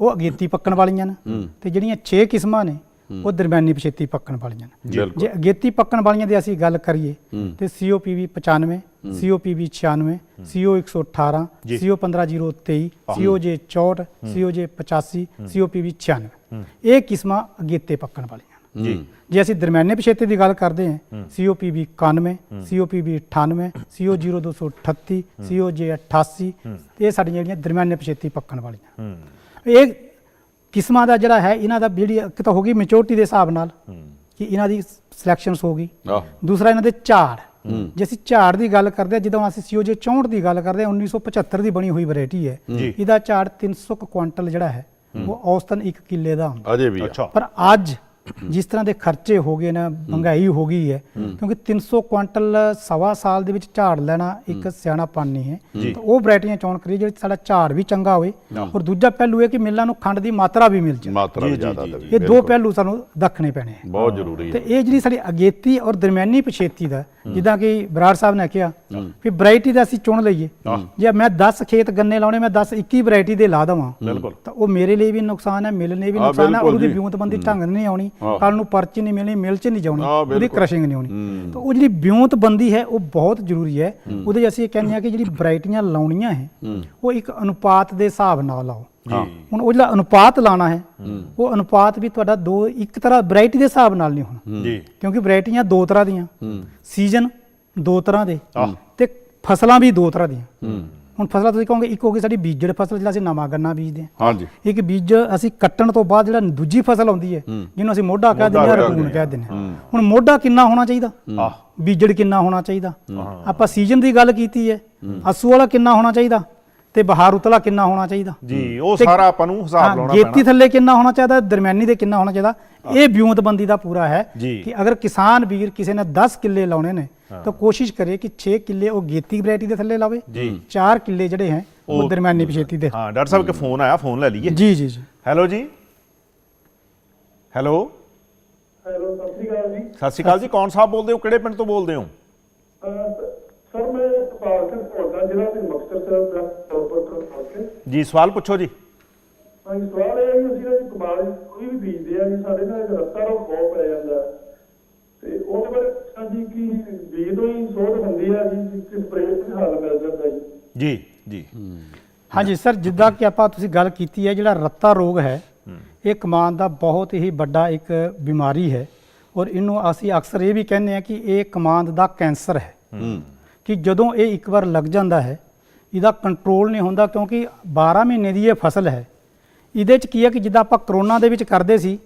ਉਹ ਅਗੇਤੀ ਪੱਕਣ ਵਾਲੀਆਂ ਨੇ ਤੇ ਜਿਹੜੀਆਂ 6 ਕਿਸਮਾਂ ਨੇ ਉਹ ਦਰਮਿਆਨੀ ਪਛੇਤੀ ਪੱਕਣ ਵਾਲੀਆਂ ਨੇ। ਜੇ ਅਗੇਤੀ ਪੱਕਣ ਵਾਲੀਆਂ ਦੀ ਅਸੀਂ ਗੱਲ ਕਰੀਏ ਤੇ COPV 95 COPV 96 CO 118 ਜੀ। CO 15023 COJ 64 COJ 85 COPV 96 ਇਹ ਕਿਸਮਾਂ ਅਗੇਤੇ ਪੱਕਣ ਵਾਲੀਆਂ ਜੀ। ਜੇ ਅਸੀਂ ਦਰਮਿਆਨੇ ਪਛੇਤੇ ਦੀ ਗੱਲ ਕਰਦੇ ਹਾਂ COPV 91 COPV 98 CO 0238 COJ 88 ਇਹ ਸਾਡੀਆਂ ਜਿਹੜੀਆਂ ਦਰਮਿਆਨੇ ਪਛੇਤੀ ਪੱਕਣ ਵਾਲੀਆਂ। ਇਹ ਕਿਸਮਾਂ ਦਾ ਜਿਹੜਾ ਹੈ ਇਹਨਾਂ ਦਾ ਜਿਹੜੀ ਇੱਕ ਤਾਂ ਹੋ ਗਈ ਮੈਚੋਰਟੀ ਦੇ ਹਿਸਾਬ ਨਾਲ ਕਿ ਇਹਨਾਂ ਦੀ ਸਿਲੈਕਸ਼ਨਸ ਹੋ ਗਈ। ਦੂਸਰਾ ਇਹਨਾਂ ਦੇ ਝਾੜ। ਜੇ ਅਸੀਂ ਝਾੜ ਦੀ ਗੱਲ ਕਰਦੇ ਹਾਂ ਜਦੋਂ ਅਸੀਂ ਸੀਓਜੇ 64 ਦੀ ਗੱਲ ਕਰਦੇ ਹਾਂ 1975 ਦੀ ਬਣੀ ਹੋਈ ਵੈਰਾਈਟੀ ਹੈ। ਇਹਦਾ ਝਾੜ 300 ਕੁ ਕੁਆਂਟਲ ਜਿਹੜਾ ਹੈ ਉਹ ਔਸਤਨ 1 ਕਿੱਲੇ ਦਾ ਹੁੰਦਾ। ਅਜੇ ਵੀ ਆ। ਅੱਛਾ ਪਰ ਅੱਜ ਜਿਸ ਤਰ੍ਹਾਂ ਦੇ ਖਰਚੇ ਹੋ ਗਏ ਨਾ ਮਹਿੰਗਾਈ ਹੋ ਗਈ ਹੈ ਕਿਉਂਕਿ 300 ਕੁਇੰਟਲ ਸਵਾ ਸਾਲ ਦੇ ਵਿੱਚ ਝਾੜ ਲੈਣਾ ਇੱਕ ਸਿਆਣਾਪਨ ਨਹੀਂ ਹੈ ਤਾਂ ਉਹ ਵੈਰਾਈਟੀਆਂ ਚੋਣ ਕਰੀ ਜਿਹੜੀ ਸਾਡਾ ਝਾੜ ਵੀ ਚੰਗਾ ਹੋਵੇ ਔਰ ਦੂਜਾ ਪਹਿਲੂ ਇਹ ਕਿ ਮਿੱਲਾਂ ਨੂੰ ਖੰਡ ਦੀ ਮਾਤਰਾ ਵੀ ਮਿਲ ਜਾਏ ਮਾਤਰਾ ਜੀ, ਵੀ ਜੀ, ਜ਼ਿਆਦਾ ਜੀ, ਦੇਵੇ। ਇਹ ਦੋ ਪਹਿਲੂ ਸਾਨੂੰ ਦੱਖਣੇ ਪੈਣੇ ਹੈ। ਬਹੁਤ ਜ਼ਰੂਰੀ ਤੇ ਇਹ ਜਿਹੜੀ ਸਾਡੀ ਅਗੇਤੀ ਔਰ ਦਰਮਿਆਨੀ ਪਛੇਤੀ ਦਾ ਜਿੱਦਾਂ ਕਿ ਬਰਾੜ ਸਾਹਿਬ ਨੇ ਕਿਹਾ ਵੀ ਵੈਰਾਈਟੀ ਦਾ ਅਸੀਂ ਚੁਣ ਲਈਏ। ਜੇ ਮੈਂ 10 ਖੇਤ ਗੰਨੇ ਲਾਉਣੇ ਮੈਂ 10 21 ਵੈਰਾਈਟੀ ਦੇ ਲਾ ਦਵਾਂ ਬਿਲਕੁਲ। ਤਾਂ ਉਹ ਮੇਰੇ ਲਈ ਵੀ ਨੁਕਸਾਨ ਹੈ ਮਿਲ ਲਈ ਵੀ ਨੁਕਸਾਨ ਹੈ ਉਹਦੀ। ਵਿਉਂਤਬੰਦੀ ਢੰਗ ਨਹੀਂ ਆਉਣੀ। ਕੱਲ ਨੂੰ ਪਰਚੀ ਨਹੀਂ ਮਿਲਣੀ ਮਿਲ ਚ ਨਹੀਂ ਜਾਣੀ ਹਾਂ, ਉਹਦੀ। ਕ੍ਰਸ਼ਿੰਗ ਨਹੀਂ ਹੋਣੀ। ਤਾਂ ਉਹ ਜਿਹੜੀ ਵਿਉਂਤਬੰਦੀ ਹੈ ਉਹ ਬਹੁਤ ਜ਼ਰੂਰੀ ਹੈ। ਉਹਦੇ ਅਸੀਂ ਇਹ ਕਹਿੰਦੇ ਹਾਂ ਕਿ ਜਿਹੜੀ ਵੈਰਾਈਟੀਆਂ ਲਾਉਣੀਆਂ ਹੈ ਉਹ ਇੱਕ ਅਨੁਪਾਤ ਦੇ ਹਿਸਾਬ ਨਾਲ ਲਾਓ। ਹੁਣ ਉਹ ਜਿਹੜਾ ਅਨੁਪਾਤ ਲਾਣਾ ਹੈ ਉਹ ਅਨੁਪਾਤ ਵੀ ਤੁਹਾਡਾ ਦੋ ਇੱਕ ਤਰ੍ਹਾਂ ਵੈਰਾਈਟੀ ਦੇ ਹਿਸਾਬ ਨਾਲ ਨਹੀਂ ਹੋਣਾ। ਜੀ। ਕਿਉਂਕਿ ਵੈਰਾਈਟੀਆਂ ਦੋ ਤਰ੍ਹਾਂ ਦੀਆਂ। ਸੀਜ਼ਨ ਦੋ ਤਰ੍ਹਾਂ ਦੇ। ਤੇ ਫਸਲਾਂ ਵੀ ਦੋ ਤਰ੍ਹਾਂ ਦੀਆਂ। ਹੁਣ ਫਸਲਾਂ ਤੁਸੀਂ ਕਹੋਗੇ ਇੱਕ ਹੋ ਗਈ ਸਾਡੀ ਬੀਜੜ ਫਸਲ ਜਿਹੜਾ ਅਸੀਂ ਨਵਾਂ ਗੰਨਾ ਬੀਜਦੇ ਹਾਂ। ਹਾਂਜੀ। ਇੱਕ ਬੀਜ ਅਸੀਂ ਕੱਟਣ ਤੋਂ ਬਾਅਦ ਜਿਹੜਾ ਦੂਜੀ ਫਸਲ ਆਉਂਦੀ ਹੈ ਜਿਹਨੂੰ ਅਸੀਂ ਮੋਢਾ ਕਹਿ ਦਿੰਦੇ ਹਾਂ ਰਕੂਨ ਕਹਿ ਦਿੰਦੇ ਹਾਂ। ਹੁਣ ਮੋਢਾ ਕਿੰਨਾ ਹੋਣਾ ਚਾਹੀਦਾ? ਬੀਜੜ ਕਿੰਨਾ ਹੋਣਾ ਚਾਹੀਦਾ? ਆਪਾਂ ਸੀਜ਼ਨ ਦੀ ਗੱਲ ਕੀਤੀ ਹੈ ਅਸੂ ਵਾਲਾ ਕਿੰਨਾ ਹੋਣਾ ਚਾਹੀਦਾ? ਤੇ ਬਹਾਰ ਉਤਲਾ ਕਿੰਨਾ ਹੋਣਾ ਚਾਹੀਦਾ? ਜੀ ਉਹ ਸਾਰਾ ਆਪਾਂ ਨੂੰ ਹਿਸਾਬ ਲਾਉਣਾ ਪੈਣਾ। ਥੱਲੇ ਕਿੰਨਾ ਹੋਣਾ ਚਾਹੀਦਾ ਦਰਮਿਆਨੀ ਦੇ ਕਿੰਨਾ ਹੋਣਾ ਚਾਹੀਦਾ? ਇਹ ਵਿਉਂਤਬੰਦੀ ਦਾ ਪੂਰਾ ਹੈ। ਕਿ ਅਗਰ ਕਿਸਾਨ ਵੀਰ ਕਿਸੇ ਨੇ 10 ਕਿੱਲੇ ਲਾਉਣੇ ਨੇ ਤਾਂ ਕੋਸ਼ਿਸ਼ ਕਰੇ ਕਿ 6 ਕਿੱਲੇ ਉਹ ਗੇਤੀ ਵੈਰਾਈਟੀ ਦੇ ਥੱਲੇ ਲਾਵੇ ਜੀ। 4 ਕਿੱਲੇ ਜਿਹੜੇ ਹੈ ਉਹ ਉਹ- ਦਰਮਿਆਨੀ ਪਛੇਤੀ ਦੇ ਹਾਂ ਡਾਕਟਰ ਸਾਹਿਬ ਕੇ ਫੋਨ ਆਇਆ ਫੋਨ ਲੈ ਲਈਏ ਜੀ ਜੀ ਜੀ ਹੈਲੋ ਜੀ ਹੈਲੋ ਹੈਲੋ ਸਤਿ ਸ਼੍ਰੀ ਅਕਾਲ ਜੀ ਸਤਿ ਸ਼੍ਰੀ ਅਕਾਲ ਜੀ ਕੌਣ ਸਾਹਿਬ ਬੋਲਦੇ ਹੋ ਕਿਹੜੇ ਪਿੰਡ ਤੋਂ ਬੋਲਦੇ ਹੋ ਅਹ ਸਰ ਮੈਂ ਕਪਾਲ ਸਿੰਘ ਬੋਲਦਾ ਜ਼ਿਲ੍ਹਾ ਤੇ ਮੁਕਤਸਰ ਸਾਹਿਬ ਦਾ ਟੋਪਰ ਤੋਂ ਬੋਲ ਕੇ ਜੀ ਸਵਾਲ ਪੁੱਛੋ ਜੀ ਹਾਂਜੀ ਸਵਾਲ ਇਹ ਹੈ ਕਿ ਅਸੀਂ ਨਾ ਜੀ ਕਮਾਲ ਕੋਈ ਵੀ ਬੀਜਦੇ ਆ ਜੀ ਸਾਡੇ ਨਾਲ ਇੱਕ ਰੱਤਾ ਰੋਗ ਬਹੁਤ ਪੈ ਜਾਂਦਾ। ਤੇ ਉਹਦੇ ਬਾਰੇ ਪੁੱਛਣਾ ਜੀ ਕਿ ਬੀਜ ਤੋਂ ਹੀ ਸੋਧ ਹੁੰਦੀ ਆ ਜੀ ਕਿ ਸਪਰੇਅ ਤੇ ਹੱਲ ਮਿਲ ਜਾਂਦਾ ਜੀ। ਜੀ ਜੀ। ਹਾਂਜੀ ਸਰ ਜਿੱਦਾਂ ਕਿ ਆਪਾਂ ਤੁਸੀਂ ਗੱਲ ਕੀਤੀ ਹੈ ਜਿਹੜਾ ਰੱਤਾ ਰੋਗ ਹੈ ਇਹ ਕਮਾਨ ਦਾ ਬਹੁਤ ਹੀ ਵੱਡਾ ਇੱਕ ਬਿਮਾਰੀ ਹੈ ਔਰ ਇਹਨੂੰ ਅਸੀਂ ਅਕਸਰ ਇਹ ਵੀ ਕਹਿੰਦੇ ਹਾਂ ਕਿ ਇਹ ਕਮਾਂਦ ਦਾ ਕੈਂਸਰ ਹੈ। ਕਿ ਜਦੋਂ ਇਹ ਇੱਕ ਵਾਰ ਲੱਗ ਜਾਂਦਾ ਹੈ ਇਹਦਾ ਕੰਟਰੋਲ ਨਹੀਂ ਹੁੰਦਾ ਕਿਉਂਕਿ 12 ਮਹੀਨੇ ਦੀ ਇਹ ਫਸਲ ਹੈ। ਇਹਦੇ ਚ ਕੀ ਹੈ ਕਿ ਜਿੱਦਾਂ ਆਪਾਂ ਕਰੋਨਾ ਦੇ ਵਿੱਚ ਕਰਦੇ ਸੀ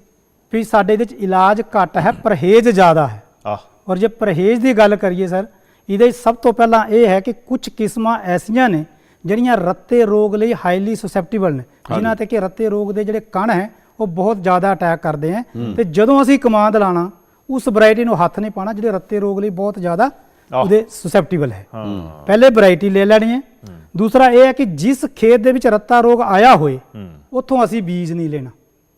ਵੀ ਸਾਡੇ ਇਹਦੇ ਚ ਇਲਾਜ ਘੱਟ ਹੈ ਪਰਹੇਜ਼ ਜ਼ਿਆਦਾ ਹੈ। ਆਹ। ਔਰ ਜੇ ਪਰਹੇਜ਼ ਦੀ ਗੱਲ ਕਰੀਏ ਸਰ ਇਹਦੇ ਸਭ ਤੋਂ ਪਹਿਲਾਂ ਇਹ ਹੈ ਕਿ ਕੁਝ ਕਿਸਮਾਂ ਐਸੀਆਂ ਨੇ ਜਿਹੜੀਆਂ ਰੱਤੇ ਰੋਗ ਲਈ ਹਾਈਲੀ susceptible ਨੇ ਜਿਨ੍ਹਾਂ ਤੇ ਕਿ ਰੱਤੇ ਰੋਗ ਦੇ ਜਿਹੜੇ ਕਣ ਹੈ ਉਹ ਬਹੁਤ ਜ਼ਿਆਦਾ ਅਟੈਕ ਕਰਦੇ ਹੈ। ਤੇ ਜਦੋਂ ਅਸੀਂ ਕਮਾਂਦ ਲਾਣਾ ਉਸ ਵੈਰਾਈਟੀ ਨੂੰ ਹੱਥ ਨਹੀਂ ਪਾਣਾ ਜਿਹੜੇ ਰੱਤੇ ਰੋਗ ਲਈ ਬਹੁਤ ਜ਼ਿਆਦਾ। ਉਹਦੇ ਹੈ। ਹਾਂ। ਪਹਿਲੇ ਵੈਰਾਈਟੀ ਲੈ ਲੈਣੀ ਹੈ। ਦੂਸਰਾ ਇਹ ਹੈ ਕਿ ਜਿਸ ਖੇਤ ਦੇ ਵਿੱਚ ਰੱਤਾ ਰੋਗ ਆਇਆ ਹੋਏ ਉੱਥੋਂ ਅਸੀਂ ਬੀਜ ਨਹੀਂ ਲੈਣਾ।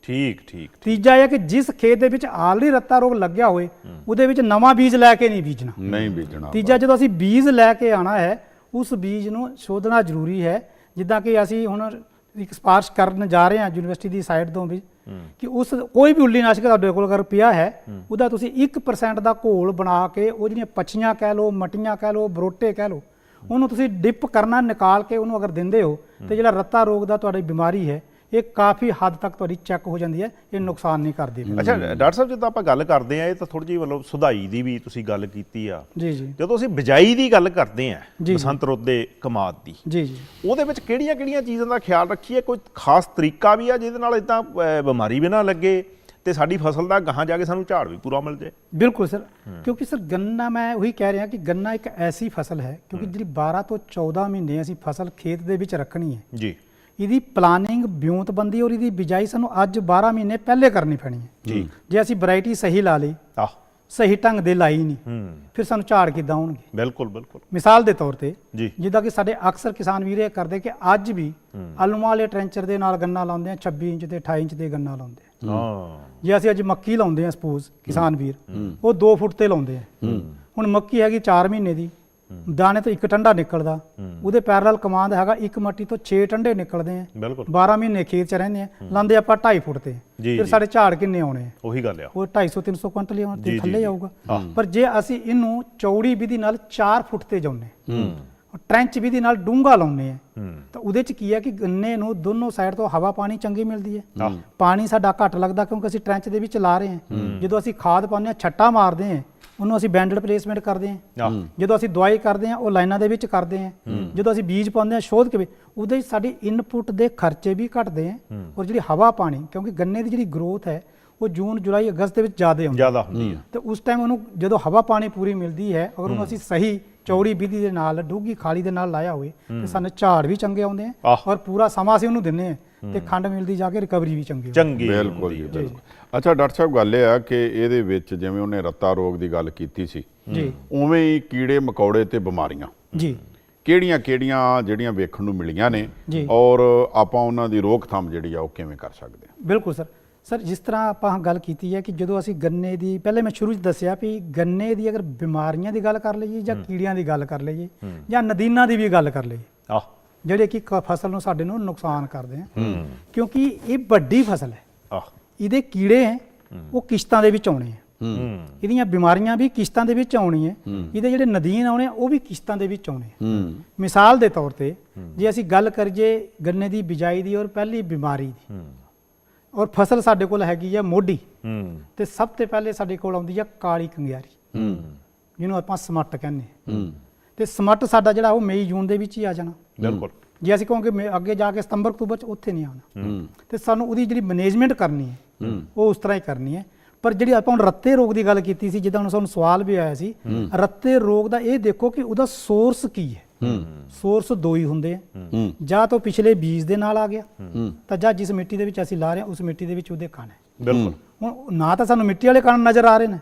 ਠੀਕ ਠੀਕ ਤੀਜਾ ਇਹ ਕਿ ਜਿਸ ਖੇਤ ਦੇ ਵਿੱਚ ਆਲਰੇਡੀ ਰੱਤਾ ਰੋਗ ਲੱਗਿਆ ਹੋਏ ਉਹਦੇ ਵਿੱਚ ਨਵਾਂ ਬੀਜ ਲੈ ਕੇ ਨਹੀਂ ਬੀਜਣਾ। ਨਹੀਂ ਬੀਜਣਾ। ਤੀਜਾ ਜਦੋਂ ਅਸੀਂ ਬੀਜ ਲੈ ਕੇ ਆਣਾ ਹੈ ਉਸ ਬੀਜ ਨੂੰ ਸ਼ੋਧਣਾ ਜ਼ਰੂਰੀ ਹੈ। ਜਿੱਦਾਂ ਕਿ ਅਸੀਂ ਹੁਣ ਇੱਕ ਸਪਾਰਸ਼ ਕਰਨ ਜਾ ਰਹੇ ਹਾਂ ਯੂਨੀਵਰਸਿਟੀ ਦੀ ਸਾਈਡ ਤੋਂ ਵੀ ਕਿ ਉਸ ਕੋਈ ਵੀ ਉੱਲੀ ਨਾਸ਼ਕ ਤੁਹਾਡੇ ਕੋਲ ਅਗਰ ਪਿਆ ਹੈ ਉਹਦਾ ਤੁਸੀਂ 1% ਦਾ ਘੋਲ ਬਣਾ ਕੇ ਉਹ ਜਿਹੜੀਆਂ ਪੱਛੀਆਂ ਕਹਿ ਲਓ ਮਟੀਆਂ ਕਹਿ ਲਓ ਬਰੋਟੇ ਕਹਿ ਲਓ ਉਹਨੂੰ ਤੁਸੀਂ ਡਿਪ ਕਰਨਾ ਨਿਕਾਲ ਕੇ ਉਹਨੂੰ ਅਗਰ ਦਿੰਦੇ ਹੋ ਤੇ ਜਿਹੜਾ ਰੱਤਾ ਰੋਗ ਦਾ ਤੁਹਾਡੀ ਬਿਮਾਰੀ ਹੈ ਇਹ ਕਾਫੀ ਹੱਦ ਤੱਕ ਤੁਹਾਡੀ ਚੈੱਕ ਹੋ ਜਾਂਦੀ ਹੈ ਇਹ ਨੁਕਸਾਨ ਨਹੀਂ ਕਰਦੀ। ਅੱਛਾ ਡਾਕਟਰ ਸਾਹਿਬ ਜਦੋਂ ਆਪਾਂ ਗੱਲ ਕਰਦੇ ਆ ਇਹ ਤਾਂ ਥੋੜੀ ਜਿਹੀ ਮਤਲਬ ਸੁਧਾਈ ਦੀ ਵੀ ਤੁਸੀਂ ਗੱਲ ਕੀਤੀ ਆ। ਜੀ ਜੀ। ਜਦੋਂ ਅਸੀਂ ਬਿਜਾਈ ਦੀ ਗੱਲ ਕਰਦੇ ਆ ਜੀ। ਬਸੰਤ ਰੁੱਤ ਦੇ ਕਮਾਦ ਦੀ ਜੀ ਜੀ। ਉਹਦੇ ਵਿੱਚ ਕਿਹੜੀਆਂ ਕਿਹੜੀਆਂ ਚੀਜ਼ਾਂ ਦਾ ਖਿਆਲ ਰੱਖੀਏ? ਕੋਈ ਖਾਸ ਤਰੀਕਾ ਵੀ ਆ ਜਿਹਦੇ ਨਾਲ ਇਦਾਂ ਬਿਮਾਰੀ ਵੀ ਨਾ ਲੱਗੇ ਤੇ ਸਾਡੀ ਫਸਲ ਦਾ ਗਾਹਾਂ ਜਾ ਕੇ ਸਾਨੂੰ ਝਾੜ ਵੀ ਪੂਰਾ ਮਿਲ ਜਾਏ? ਬਿਲਕੁਲ ਸਰ ਕਿਉਂਕਿ ਸਰ ਗੰਨਾ ਮੈਂ ਉਹੀ ਕਹਿ ਰਿਹਾ ਕਿ ਗੰਨਾ ਇੱਕ ਐਸੀ ਫਸਲ ਹੈ ਕਿਉਂਕਿ ਜਿਹੜੀ 12 ਤੋਂ 14 ਮਹੀਨੇ ਅਸੀਂ ਫਸਲ ਖੇਤ ਦੇ ਵਿੱਚ ਰੱਖਣੀ ਹੈ ਜੀ। ਇਹਦੀ ਪਲਾਨਿੰਗ ਬਿਉਂਤਬੰਦੀ ਔਰ ਇਹਦੀ ਬਿਜਾਈ ਸਾਨੂੰ ਅੱਜ 12 ਮਹੀਨੇ ਪਹਿਲੇ ਕਰਨੀ ਪੈਣੀ ਹੈ। ਜੀ। ਜੇ ਅਸੀਂ ਵੈਰਾਈਟੀ ਸਹੀ ਲਾ ਲਈ ਆਹ। ਸਹੀ ਢੰਗ ਦੇ ਲਾਈ ਨਹੀਂ ਫਿਰ ਸਾਨੂੰ ਝਾੜ ਕਿੱਦਾਂ ਆਉਣਗੇ ਬਿਲਕੁਲ ਬਿਲਕੁਲ। ਮਿਸਾਲ ਦੇ ਤੌਰ ਤੇ ਜੀ। ਜਿੱਦਾਂ ਕਿ ਸਾਡੇ ਅਕਸਰ ਕਿਸਾਨ ਵੀਰ ਇਹ ਕਰਦੇ ਕਿ ਅੱਜ ਵੀ ਅਲਮਾ ਵਾਲੇ ਟ੍ਰੈਂਚਰ ਦੇ ਨਾਲ ਗੰਨਾ ਲਾਉਂਦੇ ਆ 26 ਇੰਚ ਤੇ 28 ਇੰਚ ਦੇ ਗੰਨਾ ਲਾਉਂਦੇ ਆ। ਹਾਂ। ਜੇ ਅਸੀਂ ਅੱਜ ਮੱਕੀ ਲਾਉਂਦੇ ਆ ਸਪੋਜ਼ ਕਿਸਾਨ ਵੀਰ ਉਹ 2 ਫੁੱਟ ਤੇ ਲਾਉਂਦੇ ਆ। ਹੁਣ ਮੱਕੀ ਹੈਗੀ 4 ਮਹੀਨੇ ਦੀ ਦਾਣੇ ਤੋਂ ਇੱਕ ਟੰਡਾ ਨਿਕਲਦਾ। ਉਹਦੇ ਪੈਰਲਲ ਕਮਾਂਡ ਹੈਗਾ ਇੱਕ ਮੱਟੀ ਤੋਂ 6 ਟੰਡੇ ਨਿਕਲਦੇ ਆ। ਬਿਲਕੁਲ। 12 ਮਹੀਨੇ ਖੇਤ ਚ ਰਹਿੰਦੇ ਆ। ਲਾਂਦੇ ਆਪਾਂ 2.5 ਫੁੱਟ ਤੇ। ਫਿਰ। ਸਾਡੇ ਝਾੜ ਕਿੰਨੇ ਆਉਣੇ ਆ? ਉਹੀ ਗੱਲ ਆ। ਉਹ 250 300 ਕੁਇੰਟਲ ਹੀ ਆਉਣ ਤੇ ਥੱਲੇ। ਆਊਗਾ। ਪਰ ਜੇ ਅਸੀਂ ਇਹਨੂੰ ਚੌੜੀ ਵਿਧੀ ਨਾਲ 4 ਫੁੱਟ ਤੇ ਜਾਉਨੇ ਹੂੰ। ਟ੍ਰੈਂਚ ਵਿਧੀ ਨਾਲ ਡੂੰਘਾ ਲਾਉਨੇ ਆ ਤਾਂ ਉਹਦੇ ਚ ਕੀ ਹੈ ਕਿ ਗੰਨੇ ਨੂੰ ਦੋਨੋਂ ਸਾਈਡ ਤੋਂ ਹਵਾ ਪਾਣੀ ਚੰਗੀ ਮਿਲਦੀ ਹੈ। ਪਾਣੀ ਸਾਡਾ ਘੱਟ ਲੱਗਦਾ ਕਿਉਂਕਿ ਅਸੀਂ ਟ੍ਰੈਂਚ ਦੇ ਵਿੱਚ ਲਾ ਰਹੇ ਹਾਂ। ਜਦੋਂ ਅਸੀਂ ਖਾਦ ਪਾਉਂਦੇ ਹਾਂ ਛੱਟਾ ਮਾਰਦੇ ਹਾਂ ਉਹਨੂੰ ਅਸੀਂ ਬੈਂਡਡ ਪਲੇਸਮੈਂਟ ਕਰਦੇ ਹਾਂ। ਜਦੋਂ ਅਸੀਂ ਦਵਾਈ ਕਰਦੇ ਹਾਂ ਉਹ ਲਾਈਨਾਂ ਦੇ ਵਿੱਚ ਕਰਦੇ ਹਾਂ। ਜਦੋਂ ਅਸੀਂ ਬੀਜ ਪਾਉਂਦੇ ਹਾਂ ਸ਼ੋਧ ਕੇ ਵੀ ਉਹਦੇ 'ਚ ਸਾਡੀ ਇਨਪੁਟ ਦੇ ਖਰਚੇ ਵੀ ਘਟਦੇ ਹੈ ਔਰ ਜਿਹੜੀ ਹਵਾ ਪਾਣੀ ਕਿਉਂਕਿ ਗੰਨੇ ਦੀ ਜਿਹੜੀ ਗਰੋਥ ਹੈ ਉਹ ਜੂਨ ਜੁਲਾਈ ਅਗਸਤ ਦੇ ਵਿੱਚ ਜ਼ਿਆਦਾ ਹੁੰਦੀ ਹੈ। ਤੇ ਉਸ ਟਾਈਮ ਉਹਨੂੰ ਜਦੋਂ ਹਵਾ ਪਾਣੀ ਪੂਰੀ ਮਿਲਦੀ ਹੈ ਅਗਰ ਉਹਨੂੰ ਅਸੀਂ ਸਹੀ ਚੌੜੀ ਵਿਧੀ ਦੇ ਨਾਲ ਡੂੰਗੀ ਖਾਲੀ ਦੇ ਨਾਲ ਲਾਇਆ ਹੋਵੇ ਤੇ ਸਾਨੂੰ ਝਾੜ ਵੀ ਚੰਗੇ ਆਉਂਦੇ ਆ। ਔਰ ਪੂਰਾ ਸਮਾਂ ਅਸੀਂ ਉਹਨੂੰ ਦਿੰਨੇ ਆ ਤੇ ਖੰਡ ਮਿਲਦੀ ਜਾ ਕੇ ਰਿਕਵਰੀ ਵੀ ਚੰਗੀ ਹੁੰਦੀ ਚੰਗੀ ਬਿਲਕੁਲ ਜੀ। ਬਿਲਕੁਲ। ਅੱਛਾ ਡਾਕਟਰ ਸਾਹਿਬ ਗੱਲ ਇਹ ਆ ਕਿ ਇਹਦੇ ਵਿੱਚ ਜਿਵੇਂ ਉਹਨੇ ਰੱਤਾ ਰੋਗ ਦੀ ਗੱਲ ਕੀਤੀ ਸੀ ਜੀ। ਉਵੇਂ ਹੀ ਕੀੜੇ ਮਕੌੜੇ ਤੇ ਬਿਮਾਰੀਆਂ। ਜੀ। ਕਿਹੜੀਆਂ ਕਿਹੜੀਆਂ ਜਿਹੜੀਆਂ ਵੇਖਣ ਨੂੰ ਮਿਲੀਆਂ ਨੇ। ਔਰ ਆਪਾਂ ਉਹਨਾਂ ਦੀ ਰੋਕਥਾਮ ਜਿਹੜੀ ਆ ਉਹ ਕਿਵੇਂ ਕਰ ਸਕਦੇ ਹਾਂ ਬਿਲਕੁਲ ਸਰ। ਸਰ ਜਿਸ ਤਰ੍ਹਾਂ ਆਪਾਂ ਗੱਲ ਕੀਤੀ ਹੈ ਕਿ ਜਦੋਂ ਅਸੀਂ ਗੰਨੇ ਦੀ ਪਹਿਲੇ ਮੈਂ ਸ਼ੁਰੂ 'ਚ ਦੱਸਿਆ ਵੀ ਗੰਨੇ ਦੀ ਅਗਰ ਬਿਮਾਰੀਆਂ ਦੀ ਗੱਲ ਕਰ ਲਈਏ ਜਾਂ ਕੀੜਿਆਂ ਦੀ ਗੱਲ ਕਰ ਲਈਏ ਜਾਂ ਨਦੀਨਾਂ ਦੀ ਵੀ ਗੱਲ ਕਰ ਲਈਏ ਆਹ। ਜਿਹੜੇ ਕਿ ਕ- ਫਸਲ ਨੂੰ ਸਾਡੇ ਨੂੰ ਨੁਕਸਾਨ ਕਰਦੇ ਆ ਕਿਉਂਕਿ ਇਹ ਵੱਡੀ ਫਸਲ ਹੈ। ਆਹ। ਇਹਦੇ ਕੀੜੇ ਹੈ ਉਹ ਕਿਸ਼ਤਾਂ ਦੇ ਵਿੱਚ ਆਉਣੇ ਆ ਹੂੰ। ਇਹਦੀਆਂ ਬਿਮਾਰੀਆਂ ਵੀ ਕਿਸ਼ਤਾਂ ਦੇ ਵਿੱਚ ਆਉਣੀਆਂ ਇਹਦੇ ਜਿਹੜੇ ਨਦੀਨ ਆਉਣੇ ਉਹ ਵੀ ਕਿਸ਼ਤਾਂ ਦੇ ਵਿੱਚ ਆਉਣੇ ਹੂੰ। ਮਿਸਾਲ ਦੇ ਤੌਰ ਤੇ ਜੇ ਅਸੀਂ ਗੱਲ ਕਰੀਏ ਗੰਨੇ ਦੀ ਬਿਜਾਈ ਦੀ ਔਰ ਪਹਿਲੀ ਬਿਮਾਰੀ ਦੀ। ਹੂੰ। ਔਰ ਫਸਲ ਸਾਡੇ ਕੋਲ ਹੈਗੀ ਆ ਮੋਢੀ। ਹੂੰ। ਤੇ ਸਭ ਤੋਂ ਪਹਿਲੇ ਸਾਡੇ ਕੋਲ ਆਉਂਦੀ ਆ ਕਾਲੀ ਕੰਗਿਆਰੀ। ਹੂੰ। ਜਿਹਨੂੰ ਆਪਾਂ ਸਮੱਟ ਕਹਿੰਦੇ ਹਾਂ। ਹੂੰ। ਤੇ ਸਮੱਟ ਸਾਡਾ ਜਿਹੜਾ ਉਹ ਮਈ ਜੂਨ ਦੇ ਵਿੱਚ ਹੀ ਆ ਜਾਣਾ। ਬਿਲਕੁਲ। ਜੇ ਅਸੀਂ ਕਹੋਗੇ ਮੇ- ਅੱਗੇ ਜਾ ਕੇ ਸਤੰਬਰ ਅਕਤੂਬਰ ਚ ਉੱਥੇ ਨਹੀਂ ਆਉਣਾ। ਤੇ ਸਾਨੂੰ ਉਹਦੀ ਜਿਹੜੀ ਮੈਨੇਜਮੈਂਟ ਕਰਨੀ ਹੈ ਉਹ ਉਸ ਤਰ੍ਹਾਂ ਹੀ ਕਰਨੀ ਹੈ। ਪਰ ਜਿਹੜੀ ਆਪਾਂ ਹੁਣ ਰੱਤੇ ਰੋਗ ਦੀ ਗੱਲ ਕੀਤੀ ਸੀ ਜਿੱਦਾਂ ਹੁਣ ਸਾਨੂੰ ਸਵਾਲ ਵੀ ਆਇਆ ਸੀ ਰੱਤੇ ਰੋਗ ਦਾ ਇਹ ਦੇਖੋ ਕਿ ਉਹਦਾ ਸੋਰਸ ਕੀ ਹੈ। ਸੋਰਸ ਦੋ ਹੀ ਹੁੰਦੇ ਆ। ਹੂੰ। ਜਾਂ ਤਾਂ ਪਿਛਲੇ ਬੀਜ ਦੇ ਨਾਲ ਆ ਗਿਆ ਤਾਂ ਜਾਂ ਜਿਸ ਮਿੱਟੀ ਦੇ ਵਿੱਚ ਅਸੀਂ ਲਾ ਰਹੇ ਹਾਂ ਉਸ ਮਿੱਟੀ ਦੇ ਵਿੱਚ ਉਹਦੇ ਕਣ ਹੈ। ਬਿਲਕੁਲ। ਹੁਣ ਨਾ ਤਾਂ ਸਾਨੂੰ ਮਿੱਟੀ ਵਾਲੇ ਕਣ ਨਜ਼ਰ ਆ ਰਹੇ ਨੇ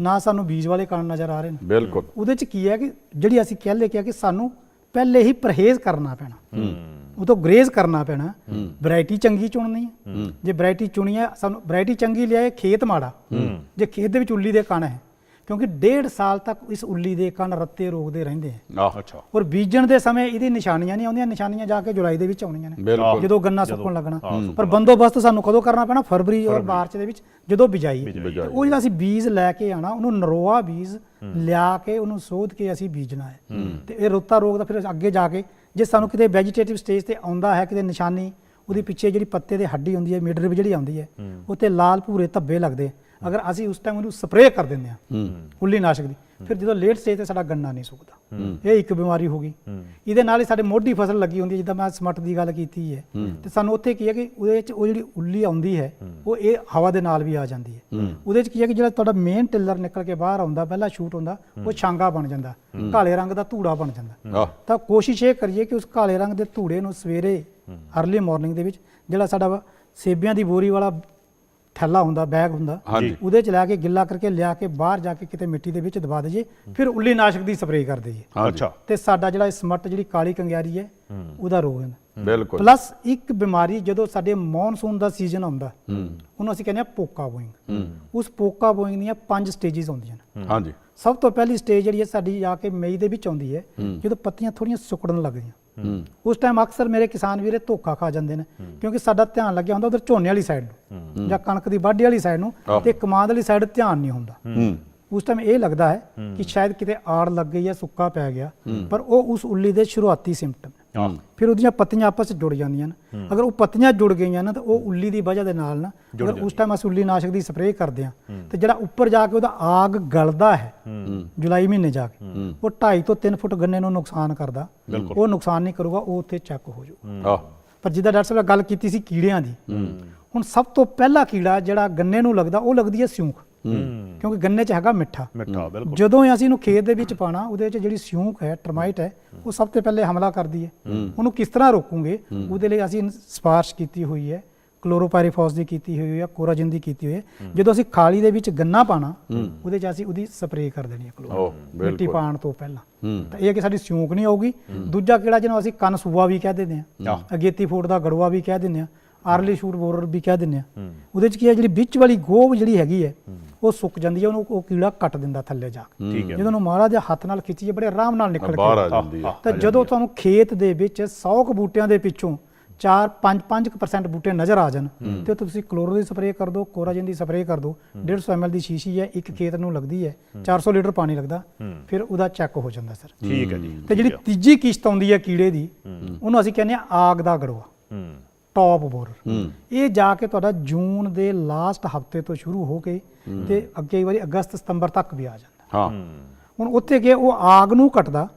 ਨਾ ਸਾਨੂੰ ਬੀਜ ਵਾਲੇ ਕਣ ਨਜ਼ਰ ਆ ਰਹੇ ਨੇ। ਬਿਲਕੁਲ। ਉਹਦੇ ਚ ਕੀ ਹੈ ਕਿ ਜਿਹੜੀ ਅਸੀਂ ਕਹਿ ਲੈ ਕਿ ਸਾਨੂੰ ਪਹਿਲੇ ਹੀ ਪਰਹੇਜ਼ ਕਰਨਾ ਪੈਣਾ। ਉਹ ਤੋਂ ਗਰੇਜ਼ ਕਰਨਾ ਪੈਣਾ। ਵੈਰਾਈਟੀ ਚੰਗੀ ਚੁਣਨੀ ਹੈ। ਜੇ ਵੈਰਾਈਟੀ ਚੁਣੀ ਹੈ ਸਾਨੂੰ ਵੈਰਾਈਟੀ ਚੰਗੀ ਲਿਆਏ ਖੇਤ ਮਾੜਾ। ਜੇ ਖੇਤ ਦੇ ਵਿੱਚ ਉੱਲੀ ਦੇ ਕਣ ਹੈ ਕਿਉਂਕਿ ਡੇਢ ਸਾਲ ਤੱਕ ਇਸ ਉੱਲੀ ਦੇ ਕਣ ਰੱਤੇ ਰੋਕਦੇ ਰਹਿੰਦੇ ਆ। ਅੱਛਾ। ਔਰ ਬੀਜਣ ਦੇ ਸਮੇਂ ਇਹਦੀ ਨਿਸ਼ਾਨੀਆਂ ਨਹੀਂ ਆਉਂਦੀਆਂ ਨਿਸ਼ਾਨੀਆਂ ਜਾ ਕੇ ਜੁਲਾਈ ਦੇ ਵਿੱਚ ਆਉਣੀਆਂ ਨੇ। ਜਦੋਂ ਗੰਨਾ ਸੁੱਕਣ ਲੱਗਣਾ। ਪਰ ਬੰਦੋਬਸਤ ਸਾਨੂੰ ਕਦੋਂ ਕਰਨਾ ਪੈਣਾ? ਫਰਵਰੀ ਔਰ ਮਾਰਚ ਦੇ ਵਿੱਚ ਜਦੋਂ ਬਿਜਾਈ। ਉਹ ਜਿਹੜਾ ਅਸੀਂ ਬੀਜ ਲੈ ਕੇ ਆਣਾ ਉਹਨੂੰ ਨਰੋਆ ਬੀਜ ਲਿਆ ਕੇ ਉਹਨੂੰ ਸੋਧ ਕੇ ਅਸੀਂ ਬੀਜਣਾ ਹੈ। ਤੇ ਇਹ ਰੋਤਾ ਰੋਗ ਦਾ ਫਿਰ ਅੱਗੇ ਜਾ ਕੇ ਜੇ ਸਾਨੂੰ ਕਿਤੇ ਵੈਜੀਟੇਟਿਵ ਸਟੇਜ ਤੇ ਆਉਂਦਾ ਹੈ ਕਿਤੇ ਨਿਸ਼ਾਨੀ ਉਹਦੇ ਪਿੱਛੇ ਜਿਹੜੀ ਪੱਤੇ ਦੇ ਹੱਡੀ ਹੁੰਦੀ ਹੈ ਮਿਡਰਿਬ ਜਿਹੜੀ ਆਉਂਦੀ ਹੈ ਉੱਤੇ ਲਾਲ ਭੂਰੇ ਧੱਬੇ ਲੱਗਦੇ ਆ। ਅਗਰ ਅਸੀਂ ਉਸ ਟਾਈਮ ਉਹਨੂੰ ਸਪਰੇਅ ਕਰ ਦਿੰਦੇ ਹਾਂ ਉੱਲੀ ਨਾਸ਼ਕ ਦੀ ਫਿਰ ਜਦੋਂ ਲੇਟ ਸਟੇਜ ਤੇ ਸਾਡਾ ਗੰਨਾ ਨਹੀਂ ਸੁੱਕਦਾ। ਇਹ ਇੱਕ ਬਿਮਾਰੀ ਹੋ ਗਈ। ਇਹਦੇ ਨਾਲ ਹੀ ਸਾਡੇ ਮੋਢੀ ਫਸਲ ਲੱਗੀ ਹੁੰਦੀ ਹੈ ਜਿੱਦਾਂ ਮੈਂ ਸਮੱਟ ਦੀ ਗੱਲ ਕੀਤੀ ਹੈ। ਤੇ ਸਾਨੂੰ ਉੱਥੇ ਕੀ ਹੈ ਕਿ ਉਹਦੇ ਵਿੱਚ ਉਹ ਜਿਹੜੀ ਉੱਲੀ ਆਉਂਦੀ ਹੈ ਉਹ ਇਹ ਹਵਾ ਦੇ ਨਾਲ ਵੀ ਆ ਜਾਂਦੀ ਹੈ। ਉਹਦੇ ਵਿੱਚ ਕੀ ਹੈ ਕਿ ਜਿਹੜਾ ਤੁਹਾਡਾ ਮੇਨ ਟਿਲਰ ਨਿਕਲ ਕੇ ਬਾਹਰ ਆਉਂਦਾ ਪਹਿਲਾ ਸ਼ੂਟ ਹੁੰਦਾ ਉਹ ਛਾਂਗਾ ਬਣ ਜਾਂਦਾ ਕਾਲੇ ਰੰਗ ਦਾ ਧੂੜਾ ਬਣ ਜਾਂਦਾ। ਤਾਂ ਕੋਸ਼ਿਸ਼ ਇਹ ਕਰੀਏ ਕਿ ਉਸ ਕਾਲੇ ਰੰਗ ਦੇ ਧੂੜੇ ਨੂੰ ਸਵੇਰੇ ਅਰਲੀ ਮਾਰਨਿੰਗ ਦੇ ਵਿੱਚ ਜਿਹੜਾ ਸਾਡਾ ਸੇਬੀਆਂ ਦੀ ਬੋਰੀ ਵਾਲਾ ਥੈਲਾ ਹੁੰਦਾ ਬੈਗ ਹੁੰਦਾ। ਉਹਦੇ ਚ ਲੈ ਕੇ ਗਿੱਲਾ ਕਰਕੇ ਲਿਆ ਕੇ ਬਾਹਰ ਜਾ ਕੇ ਕਿਤੇ ਮਿੱਟੀ ਦੇ ਵਿੱਚ ਦਬਾ ਦਈਏ ਫਿਰ ਉੱਲੀ ਨਾਸ਼ਕ ਦੀ ਸਪਰੇਅ ਕਰ ਦਈਏ। ਅੱਛਾ ਤੇ ਸਾਡਾ ਜਿਹੜਾ ਸਮੱਟ ਜਿਹੜੀ ਕਾਲੀ ਕੰਗਿਆਰੀ ਹੈ ਉਹਦਾ ਰੋਗ ਹੈ। ਬਿਲਕੁਲ। ਪਲੱਸ ਇੱਕ ਬਿਮਾਰੀ ਜਦੋਂ ਸਾਡੇ ਮੌਨਸੂਨ ਦਾ ਸੀਜ਼ਨ ਆਉਂਦਾ ਉਹਨੂੰ ਅਸੀਂ ਕਹਿੰਦੇ ਆ ਪੋਕਾ ਬੋਇੰਗ। ਉਸ ਪੋਕਾ ਬੋਇੰਗ ਦੀਆਂ ਪੰਜ ਸਟੇजेस ਹੁੰਦੀਆਂ ਨੇ। ਹਾਂਜੀ। ਸਭ ਤੋਂ ਪਹਿਲੀ ਸਟੇਜ ਜਿਹੜੀ ਹੈ ਸਾਡੀ ਆ ਕੇ ਮਈ ਦੇ ਵਿੱਚ ਆਉਂਦੀ ਹੈ ਜਦੋਂ ਪੱਤੀਆਂ ਥੋੜੀਆਂ ਸੁੱਕਣ ਲੱਗਦੀਆਂ ਉਸ ਟਾਈਮ ਅਕਸਰ ਮੇਰੇ ਕਿਸਾਨ ਵੀਰੇ ਧੋਖਾ ਖਾ ਜਾਂਦੇ ਨੇ ਕਿਉਂਕਿ ਸਾਡਾ ਧਿਆਨ ਲੱਗਿਆ ਹੁੰਦਾ ਉਧਰ ਝੋਨੇ ਵਾਲੀ ਸਾਈਡ ਨੂੰ ਜਾਂ ਕਣਕ ਦੀ ਵਾਢੀ ਵਾਲੀ ਸਾਈਡ ਨੂੰ। ਤੇ ਕਮਾਦ ਵਾਲੀ ਸਾਈਡ ਧਿਆਨ ਨਹੀਂ ਹੁੰਦਾ। ਹੂੰ। ਉਸ ਟਾਈਮ ਇਹ ਲੱਗਦਾ ਹੈ ਕਿ ਸ਼ਾਇਦ ਕਿਤੇ ਆੜ ਲੱਗ ਗਈ ਜਾਂ ਸੁੱਕਾ ਪੈ ਗਿਆ ਪਰ ਉਹ ਉਸ ਉੱਲੀ ਦੇ ਸ਼ੁਰੂਆਤੀ ਸਿੰਪਟਮ ਫਿਰ ਉਹਦੀਆਂ ਪੱਤੀਆਂ ਆਪਸ ਵਿੱਚ ਜੁੜ ਜਾਂਦੀਆਂ ਨੇ। ਅਗਰ ਉਹ ਪੱਤੀਆਂ ਜੁੜ ਗਈਆਂ ਨਾ ਤਾਂ ਉਹ ਉੱਲੀ ਦੀ ਵਜ੍ਹਾ ਦੇ ਨਾਲ ਨਾ ਅਗਰ ਉਸ ਟਾਈਮ ਅਸੀਂ ਉੱਲੀ ਨਾਸ਼ਕ ਦੀ ਸਪਰੇਅ ਕਰਦੇ ਹਾਂ ਤੇ ਜਿਹੜਾ ਉੱਪਰ ਜਾ ਕੇ ਉਹਦਾ ਆਗ ਗਲਦਾ ਹੈ ਜੁਲਾਈ ਮਹੀਨੇ ਜਾ ਕੇ ਉਹ 2.5 ਤੋਂ 3 ਫੁੱਟ ਗੰਨੇ ਨੂੰ ਨੁਕਸਾਨ ਕਰਦਾ। ਉਹ ਨੁਕਸਾਨ ਨਹੀਂ ਕਰੂਗਾ ਉਹ ਉੱਥੇ ਚੱਕ ਹੋ ਜਾਊ। ਪਰ ਜਿੱਦਾਂ ਡਾਕਟਰ ਸਾਹਿਬ ਨੇ ਗੱਲ ਕੀਤੀ ਸੀ ਕੀੜਿਆਂ ਦੀ ਹੁਣ ਸਭ ਤੋਂ ਪਹਿਲਾ ਕੀੜਾ ਜਿਹੜਾ ਗੰਨੇ ਨੂੰ ਲੱਗਦਾ ਉਹ ਲੱਗਦੀ ਹੈ ਸਿਉਂਕ ਕਿਉਂਕਿ ਗੰਨੇ 'ਚ ਹੈਗਾ ਮਿੱਠਾ। ਮਿੱਠਾ ਬਿਲਕੁਲ। ਜਦੋਂ ਅਸੀਂ ਇਹਨੂੰ ਖੇਤ ਦੇ ਵਿੱਚ ਪਾਣਾ ਉਹਦੇ ਵਿੱਚ ਜਿਹੜੀ ਸਿਉਂਕ ਹੈ ਟਰਮਾਈਟ ਹੈ ਉਹ ਸਭ ਤੋਂ ਪਹਿਲੇ ਹਮਲਾ ਕਰਦੀ ਹੈ। ਉਹਨੂੰ ਕਿਸ ਤਰ੍ਹਾਂ ਰੋਕੂਗੇ? ਉਹਦੇ ਲਈ ਅਸੀਂ ਸਪਾਰਸ਼ ਕੀਤੀ ਹੋਈ ਹੈ ਕਲੋਰੋਪਾਇਰੀਫਾਸ ਦੀ ਕੀਤੀ ਹੋਈ ਹੈ ਕੋਰਾਜਿਨ ਦੀ ਕੀਤੀ ਹੋਈ ਹੈ। ਜਦੋਂ ਅਸੀਂ ਖਾਲੀ ਦੇ ਵਿੱਚ ਗੰਨਾ ਪਾਣਾ ਉਹਦੇ 'ਚ ਅਸੀਂ ਉਹਦੀ ਸਪਰੇਅ ਕਰ ਦੇਣੀ ਹੈ ਕਲੋਰੋ ਮਿੱਟੀ ਪਾਣ ਤੋਂ ਪਹਿਲਾਂ। ਤਾਂ ਇਹ ਹੈ ਕਿ ਸਾਡੀ ਸਿਉਂਕ ਨਹੀਂ ਆਊਗੀ ਦੂਜਾ ਕਿਹੜਾ ਜਿਹਨੂੰ ਅਸੀਂ ਕੰਨ ਸੂਆ ਵੀ ਕਹਿ ਦਿੰਦੇ ਆ। ਅਗੇਤੀ ਫੂਟ ਦਾ ਗੜਵਾ ਵੀ ਕਹਿ ਦਿੰਦੇ ਆ ਆਰਲੀ ਸ਼ੂਟ ਬੋਰਰ ਵੀ ਕਹਿ ਦਿੰਦੇ ਆ। ਉਹਦੇ ਚ ਕੀ ਹੈ ਜਿਹੜੀ ਵਿੱਚ ਵਾਲੀ ਗੋਬ ਜਿਹੜੀ ਹੈਗੀ ਹੈ ਉਹ ਸੁੱਕ ਜਾਂਦੀ ਹੈ ਉਹਨੂੰ ਉਹ ਕੀੜਾ ਕੱਟ ਦਿੰਦਾ ਥੱਲੇ ਜਾ ਕੇ। ਜਦੋਂ ਉਹਨੂੰ ਜਿਹਾ ਹੱਥ ਨਾਲ ਖਿੱਚੀਏ ਬੜੇ ਆਰਾਮ ਨਾਲ ਨਿਕਲ ਕੇ ਤਾਂ ਜਦੋਂ ਤੁਹਾਨੂੰ ਖੇਤ ਦੇ ਵਿੱਚ 100 ਕੁ ਬੂਟਿਆਂ ਦੇ ਪਿੱਛੋਂ 4 5 5% ਬੂਟੇ ਨਜ਼ਰ ਆ ਜਾਣ ਤੇ ਤੁਸੀਂ ਕਲੋਰੋ ਦੀ ਸਪਰੇਅ ਕਰ ਦਿਓ ਕੋਰਾਜਨ ਦੀ ਸਪਰੇਅ ਕਰ ਦਿਓ 150 ml ਦੀ ਸ਼ੀਸ਼ੀ ਹੈ ਇੱਕ ਖੇਤ ਨੂੰ ਲੱਗਦੀ ਹੈ 400 ਲੀਟਰ ਪਾਣੀ ਲੱਗਦਾ ਫਿਰ ਉਹਦਾ ਚੈੱਕ ਹੋ ਜਾਂਦਾ ਸਰ। ਠੀਕ ਹੈ ਜੀ ਤੇ ਜਿਹੜੀ ਤੀਜੀ ਕਿਸ਼ਤ ਆਉਂਦੀ ਹੈ ਕੀੜੇ ਦੀ ਉਹਨੂੰ ਅਸੀਂ ਕਹਿੰਦੇ ਆ ਆਗ ਦਾ ਗੜਵਾ ਟੌਪ ਬੋਰਰ ਇਹ ਜਾ ਕੇ ਤੁਹਾਡਾ ਜੂਨ ਦੇ ਲਾਸਟ ਹਫ਼ਤੇ ਤੋਂ ਸ਼ੁਰੂ ਹੋ ਕੇ ਤੇ ਅੱਗੇ ਵਾਰੀ ਅਗਸਤ ਸਤੰਬਰ ਤੱਕ ਵੀ ਆ ਜਾਂਦਾ। ਹਾਂ। ਹੁਣ ਉੱਥੇ ਕੀ ਉਹ ਆਗ ਨੂੰ ਕੱਟਦਾ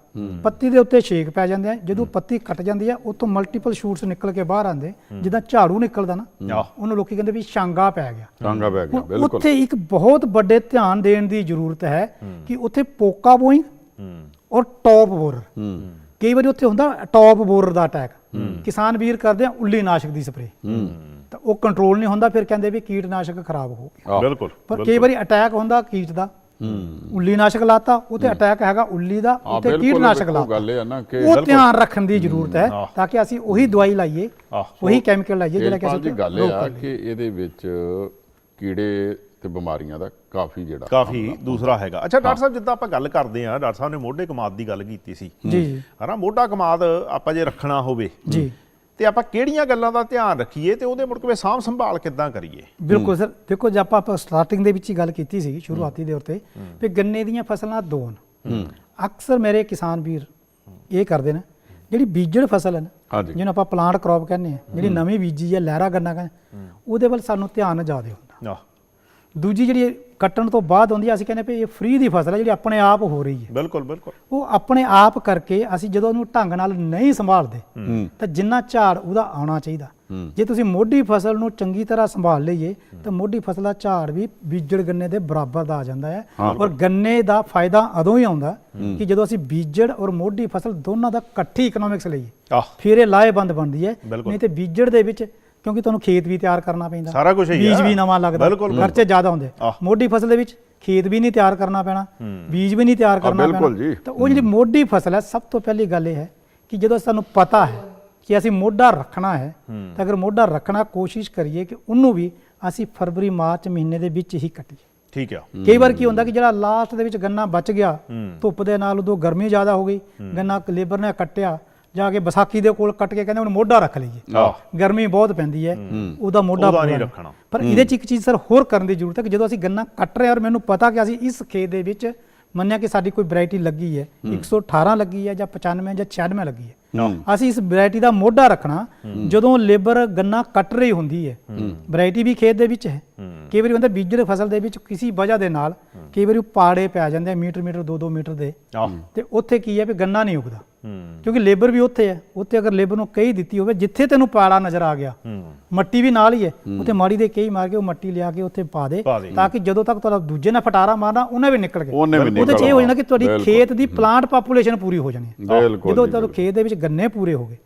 ਪੱਤੀ ਦੇ ਉੱਤੇ ਛੇਕ ਪੈ ਜਾਂਦੇ ਆ ਜਦੋਂ ਪੱਤੀ ਕੱਟ ਜਾਂਦੀ ਆ ਉਤੋਂ ਮਲਟੀਪਲ ਸ਼ੂਟਸ ਨਿਕਲ ਕੇ ਬਾਹਰ ਆਉਂਦੇ ਜਿੱਦਾਂ ਝਾੜੂ ਨਿਕਲਦਾ ਨਾ। ਉਹਨੂੰ ਲੋਕੀ ਕਹਿੰਦੇ ਵੀ ਸ਼ਾਂਗਾ ਪੈ ਗਿਆ। ਟਾਂਗਾ ਪੈ ਗਿਆ ਹੁਣ ਬਿਲਕੁਲ। ਉੱਥੇ ਇੱਕ ਬਹੁਤ ਵੱਡੇ ਧਿਆਨ ਦੇਣ ਦੀ ਜ਼ਰੂਰਤ ਹੈ ਕਿ ਉੱਥੇ ਪੋਕਾ ਬੋਇੰਗ ਔਰ ਟੌਪ ਬੋਰਰ ਕਈ ਵਾਰੀ ਉੱਥੇ ਹੁੰਦਾ ਟੌਪ ਬੋਰਰ ਦਾ ਅਟੈਕ ਕਿਸਾਨ ਵੀਰ ਕਰਦੇ ਆ ਉੱਲੀ ਨਾਸ਼ਕ ਦੀ ਸਪਰੇ ਤਾਂ ਉਹ ਕੰਟਰੋਲ ਨਹੀਂ ਹੁੰਦਾ ਫਿਰ ਕਹਿੰਦੇ ਵੀ ਕੀਟਨਾਸ਼ਕ ਖਰਾਬ ਹੋ ਗਿਆ। ਬਿਲਕੁਲ ਪਰ ਕਈ ਵਾਰੀ ਅਟੈਕ ਹੁੰਦਾ ਕੀਟ ਦਾ। ਉੱਲੀ ਨਾਸ਼ਕ ਲਾਤਾ ਉੱਥੇ ਅਟੈਕ ਹੈਗਾ ਉੱਲੀ ਦਾ ਬਿਲਕੁਲ, ਕੀਟਨਾਸ਼ਕ ਉਹ ਲਾਤਾ। ਗੱਲ ਇਹ ਆ ਨਾ ਕਿ ਉਹ ਧਿਆਨ ਰੱਖਣ ਦੀ ਜ਼ਰੂਰਤ ਹੈ। ਤਾਂ ਕਿ ਅਸੀਂ ਉਹੀ ਦਵਾਈ ਲਾਈਏ। ਉਹੀ ਕੈਮੀਕਲ ਲਾਈਏ ਜਿਹੜਾ ਕਿ ਅਸੀਂ ਗੱਲ ਇਹ ਆ। ਕਿ ਇਹਦੇ ਵਿੱਚ ਕੀੜੇ ਤੇ ਬਿਮਾਰੀਆਂ ਦਾ ਕਾਫੀ ਜਿਹੜਾ ਕਾਫੀ ਦੂਸਰਾ ਹੈਗਾ। ਅੱਛਾ ਡਾਕਟਰ ਸਾਹਿਬ ਜਿੱਦਾਂ ਆਪਾਂ ਗੱਲ ਕਰਦੇ ਆ ਡਾਕਟਰ ਸਾਹਿਬ ਨੇ ਮੋਢੇ ਕਮਾਦ ਦੀ ਗੱਲ ਕੀਤੀ ਸੀ। ਜੀ ਹਨਾ ਮੋਢਾ ਕਮਾਦ ਆਪਾਂ ਜੇ ਰੱਖਣਾ ਹੋਵੇ ਜੀ। ਤੇ ਆਪਾਂ ਕਿਹੜੀਆਂ ਗੱਲਾਂ ਦਾ ਧਿਆਨ ਰੱਖੀਏ ਤੇ ਉਹਦੇ ਮੁੜ ਕੇ ਸਾਂਭ ਸੰਭਾਲ ਕਿੱਦਾਂ ਕਰੀਏ? ਬਿਲਕੁਲ ਸਰ ਦੇਖੋ ਜੇ ਆਪਾਂ ਸਟਾਰਟਿੰਗ ਦੇ ਵਿੱਚ ਹੀ ਗੱਲ ਕੀਤੀ ਸੀ ਸ਼ੁਰੂਆਤੀ ਦੇ ਉੱਤੇ ਵੀ ਗੰਨੇ ਦੀਆਂ ਫਸਲਾਂ ਦੋ ਨੇ ਅਕਸਰ ਮੇਰੇ ਕਿਸਾਨ ਵੀਰ ਇਹ ਕਰਦੇ ਨੇ ਜਿਹੜੀ ਬੀਜਣ ਫਸਲ ਹੈ ਨਾ ਹਾਂਜੀ। ਜਿਹਨੂੰ ਆਪਾਂ ਪਲਾਂਟ ਕ੍ਰੌਪ ਕਹਿੰਦੇ ਆ ਜਿਹੜੀ ਨਵੀਂ ਬੀਜੀ ਹੈ ਲਹਿਰਾ ਗੰਨਾ ਕਹਿੰਦੇ ਉਹਦੇ ਵੱਲ ਸਾਨੂੰ ਧਿਆਨ ਜ਼ਿਆਦਾ ਹੁੰਦਾ। ਦੂਜੀ ਜਿਹੜੀ ਕੱਟਣ ਤੋਂ ਬਾਅਦ ਹੁੰਦੀ ਆ ਅਸੀਂ ਕਹਿੰਦੇ ਵੀ ਇਹ ਫ੍ਰੀ ਦੀ ਫਸਲ ਹੈ ਜਿਹੜੀ ਆਪਣੇ ਆਪ ਹੋ ਰਹੀ ਹੈ। ਬਿਲਕੁਲ ਬਿਲਕੁਲ। ਉਹ ਆਪਣੇ ਆਪ ਕਰਕੇ ਅਸੀਂ ਜਦੋਂ ਉਹਨੂੰ ਢੰਗ ਨਾਲ ਨਹੀਂ ਸੰਭਾਲਦੇ ਤਾਂ ਜਿੰਨਾ ਝਾੜ ਉਹਦਾ ਆਉਣਾ ਚਾਹੀਦਾ। ਜੇ ਤੁਸੀਂ ਮੋਢੀ ਫਸਲ ਨੂੰ ਚੰਗੀ ਤਰ੍ਹਾਂ ਸੰਭਾਲ ਲਈਏ ਤਾਂ ਮੋਢੀ ਫਸਲ ਦਾ ਝਾੜ ਵੀ ਬੀਜੜ ਗੰਨੇ ਦੇ ਬਰਾਬਰ ਦਾ ਆ ਜਾਂਦਾ ਹੈ। ਔਰ ਗੰਨੇ ਦਾ ਫਾਇਦਾ ਉਦੋਂ ਹੀ ਆਉਂਦਾ ਕਿ ਜਦੋਂ ਅਸੀਂ ਬੀਜੜ ਔਰ ਮੋਢੀ ਫਸਲ ਦੋਨਾਂ ਦਾ ਇਕੱਠੀ ਇਕਨੋਮਿਕਸ ਲਈਏ ਫਿਰ ਇਹ ਲਾਹੇਬੰਦ ਬਣਦੀ ਹੈ। ਨਹੀਂ ਤੇ ਬੀਜੜ ਦੇ ਵਿੱਚ ਕਿਉਂਕਿ ਤੁਹਾਨੂੰ ਖੇਤ ਵੀ ਤਿਆਰ ਕਰਨਾ ਪੈਂਦਾ। ਸਾਰਾ ਕੁਛ ਹੀ ਬੀਜ। ਵੀ ਨਵਾਂ ਲੱਗਦਾ। ਖਰਚੇ ਜ਼ਿਆਦਾ ਹੁੰਦੇ। ਮੋਢੀ ਫਸਲ ਦੇ ਵਿੱਚ ਖੇਤ ਵੀ ਨਹੀਂ ਤਿਆਰ ਕਰਨਾ ਪੈਣਾ ਬੀਜ ਵੀ ਨਹੀਂ ਤਿਆਰ ਕਰਨਾ ਪੈਣਾ। ਤਾਂ ਉਹ ਜਿਹੜੀ ਮੋਢੀ ਫਸਲ ਹੈ ਸਭ ਤੋਂ ਪਹਿਲੀ ਗੱਲ ਇਹ ਹੈ ਕਿ ਜਦੋਂ ਸਾਨੂੰ ਪਤਾ ਹੈ ਕਿ ਅਸੀਂ ਮੋਢਾ ਰੱਖਣਾ ਹੈ ਤਾਂ ਅਗਰ ਮੋਢਾ ਰੱਖਣਾ ਕੋਸ਼ਿਸ਼ ਕਰੀਏ ਕਿ ਉਹਨੂੰ ਵੀ ਅਸੀਂ ਫਰਵਰੀ ਮਾਰਚ ਮਹੀਨੇ ਦੇ ਵਿੱਚ ਹੀ ਕੱਟੀਏ। ਠੀਕ ਆ। ਕਈ ਵਾਰ ਕੀ ਹੁੰਦਾ ਕਿ ਜਿਹੜਾ ਲਾਸਟ ਦੇ ਵਿੱਚ ਗੰਨਾ ਬਚ ਗਿਆ ਧੁੱਪ ਦੇ ਨਾਲ ਉਦੋਂ ਗਰਮੀ ਜ਼ਿਆਦਾ ਹੋ ਗਈ ਗੰਨਾ ਲੇਬਰ ਨੇ ਕੱਟਿਆ ਜਾ ਕੇ ਵਿਸਾਖੀ ਦੇ ਕੋਲ ਕੱਟ ਕੇ ਕਹਿੰਦੇ ਹੁਣ ਮੋਢਾ ਰੱਖ ਲਈਏ। ਗਰਮੀ ਬਹੁਤ ਪੈਂਦੀ ਹੈ ਉਹਦਾ ਮੋਢਾ ਨਹੀਂ। ਰੱਖਣਾ। ਪਰ ਇਹਦੇ ਚ ਇੱਕ ਚੀਜ਼ ਸਰ ਹੋਰ ਕਰਨ ਦੀ ਜ਼ਰੂਰਤ ਹੈ ਕਿ ਜਦੋਂ ਅਸੀਂ ਗੰਨਾ ਕੱਟ ਰਹੇ ਹਾਂ ਔਰ ਮੈਨੂੰ ਪਤਾ ਕਿ ਅਸੀਂ ਇਸ ਖੇਤ ਦੇ ਵਿੱਚ ਮੰਨਿਆ ਕਿ ਸਾਡੀ ਕੋਈ ਵੈਰਾਈਟੀ ਲੱਗੀ ਹੈ 118 ਲੱਗੀ ਹੈ ਜਾਂ 95 ਜਾਂ 96 ਲੱਗੀ ਹੈ। ਅਸੀਂ ਇਸ ਵੈਰਾਈਟੀ ਦਾ ਮੋਢਾ ਰੱਖਣਾ ਜਦੋਂ ਲੇਬਰ ਗੰਨਾ ਕੱਟ ਰਹੀ ਹੁੰਦੀ ਹੈ। ਵੈਰਾਈਟੀ ਵੀ ਖੇਤ ਦੇ ਵਿੱਚ ਹੈ। ਕਈ ਵਾਰੀ ਹੁੰਦਾ ਬੀਜਰ ਫਸਲ ਦੇ ਵਿੱਚ ਕਿਸੇ ਵਜ੍ਹਾ ਦੇ ਨਾਲ ਕਈ ਵਾਰੀ ਉਹ ਪਾੜੇ ਪੈ ਜਾਂਦੇ ਆ ਮੀਟਰ ਮੀਟਰ 2-2 ਮੀਟਰ ਦੇ। ਤੇ ਉੱਥੇ ਕੀ ਹੈ ਵੀ ਗੰਨਾ ਨਹੀਂ ਉਗਦਾ। ਕਿਉਂਕਿ ਲੇਬਰ ਵੀ ਉੱਥੇ ਹੈ। ਉੱਥੇ ਅਗਰ ਲੇਬਰ ਨੂੰ ਕਹੀ ਦਿੱਤੀ ਹੋਵੇ ਜਿੱਥੇ ਤੈਨੂੰ ਪਾੜਾ ਨਜ਼ਰ ਆ ਗਿਆ ਮੱਟੀ ਵੀ ਨਾਲ ਹੀ ਹੈ। ਉੱਥੇ ਮਾੜੀ ਦੇ ਕਈ ਮਾਰ ਕੇ ਉਹ ਮੱਟੀ ਲਿਆ ਕੇ ਉੱਥੇ ਪਾ ਦੇ। ਤਾਂ ਕਿ ਜਦੋਂ ਤੱਕ ਤੁਹਾਡਾ ਦੂਜੇ ਨਾਲ ਫਟਾਰਾ ਮਾਰਨਾ ਉਹਨੇ ਵੀ ਨਿਕਲ ਵੀ ਉਹਦੇ ਚ ਇਹ ਹੋ ਜਾਣਾ ਕਿ ਤੁਹਾਡੀ। ਖੇਤ ਦੀ ਪਲਾਂਟ ਪਾਪੂਲੇਸ਼ਨ ਪੂਰੀ ਹੋ ਜਾਣੀ ਹੈ। ਜਦੋਂ ਜੀ, ਤੁਹਾਨੂੰ ਖੇਤ ਦੇ ਵਿੱਚ ਗੰਨੇ ਪੂਰੇ ਹੋ ਗਏ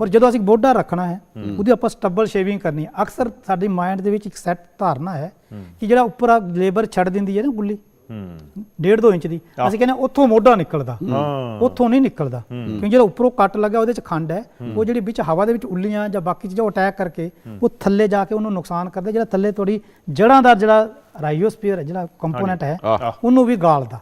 ਔਰ ਜਦੋਂ ਅਸੀਂ ਬੋਡਾ ਰੱਖਣਾ ਹੈ ਉਹਦੀ ਆਪਾਂ ਸਟੱਬਲ ਸ਼ੇਵਿੰਗ ਕਰਨੀ ਹੈ। ਅਕਸਰ ਸਾਡੀ ਮਾਈਂਡ ਦੇ ਵਿੱਚ ਇੱਕ ਸੈੱਟ ਧਾਰਨਾ ਹੈ ਕਿ ਜਿਹੜਾ ਉੱਪਰ ਲੇਬਰ ਛੱਡ ਦਿੰਦੀ ਹੈ ਨਾ ਗੁੱਲੀ ਹੂੰ ਡੇਢ ਦੋ ਇੰਚ ਦੀ। ਅਸੀਂ ਕਹਿੰਦੇ ਉੱਥੋਂ ਮੋਢਾ ਨਿਕਲਦਾ। ਹਾਂ। ਉੱਥੋਂ ਨਹੀਂ ਨਿਕਲਦਾ। ਕਿਉਂਕਿ ਜਿਹੜਾ ਉੱਪਰੋਂ ਕੱਟ ਲੱਗਾ ਉਹਦੇ ਚ ਖੰਡ ਹੈ। ਉਹ ਜਿਹੜੀ ਵਿੱਚ ਹਵਾ ਦੇ ਵਿੱਚ ਉੱਲੀਆਂ ਜਾਂ ਬਾਕੀ ਚੀਜ਼ਾਂ ਅਟੈਕ ਕਰਕੇ ਉਹ ਥੱਲੇ ਜਾ ਕੇ ਉਹਨੂੰ ਨੁਕਸਾਨ ਕਰਦਾ। ਜਿਹੜਾ ਥੱਲੇ ਤੁਹਾਡੀ ਜੜਾਂ ਦਾ ਜਿਹੜਾ ਰਾਈਓਸਫੀਅਰ ਹੈ ਜਿਹੜਾ ਕੰਪੋਨੈਂਟ ਹੈ। ਉਹਨੂੰ ਵੀ ਗਾਲਦਾ।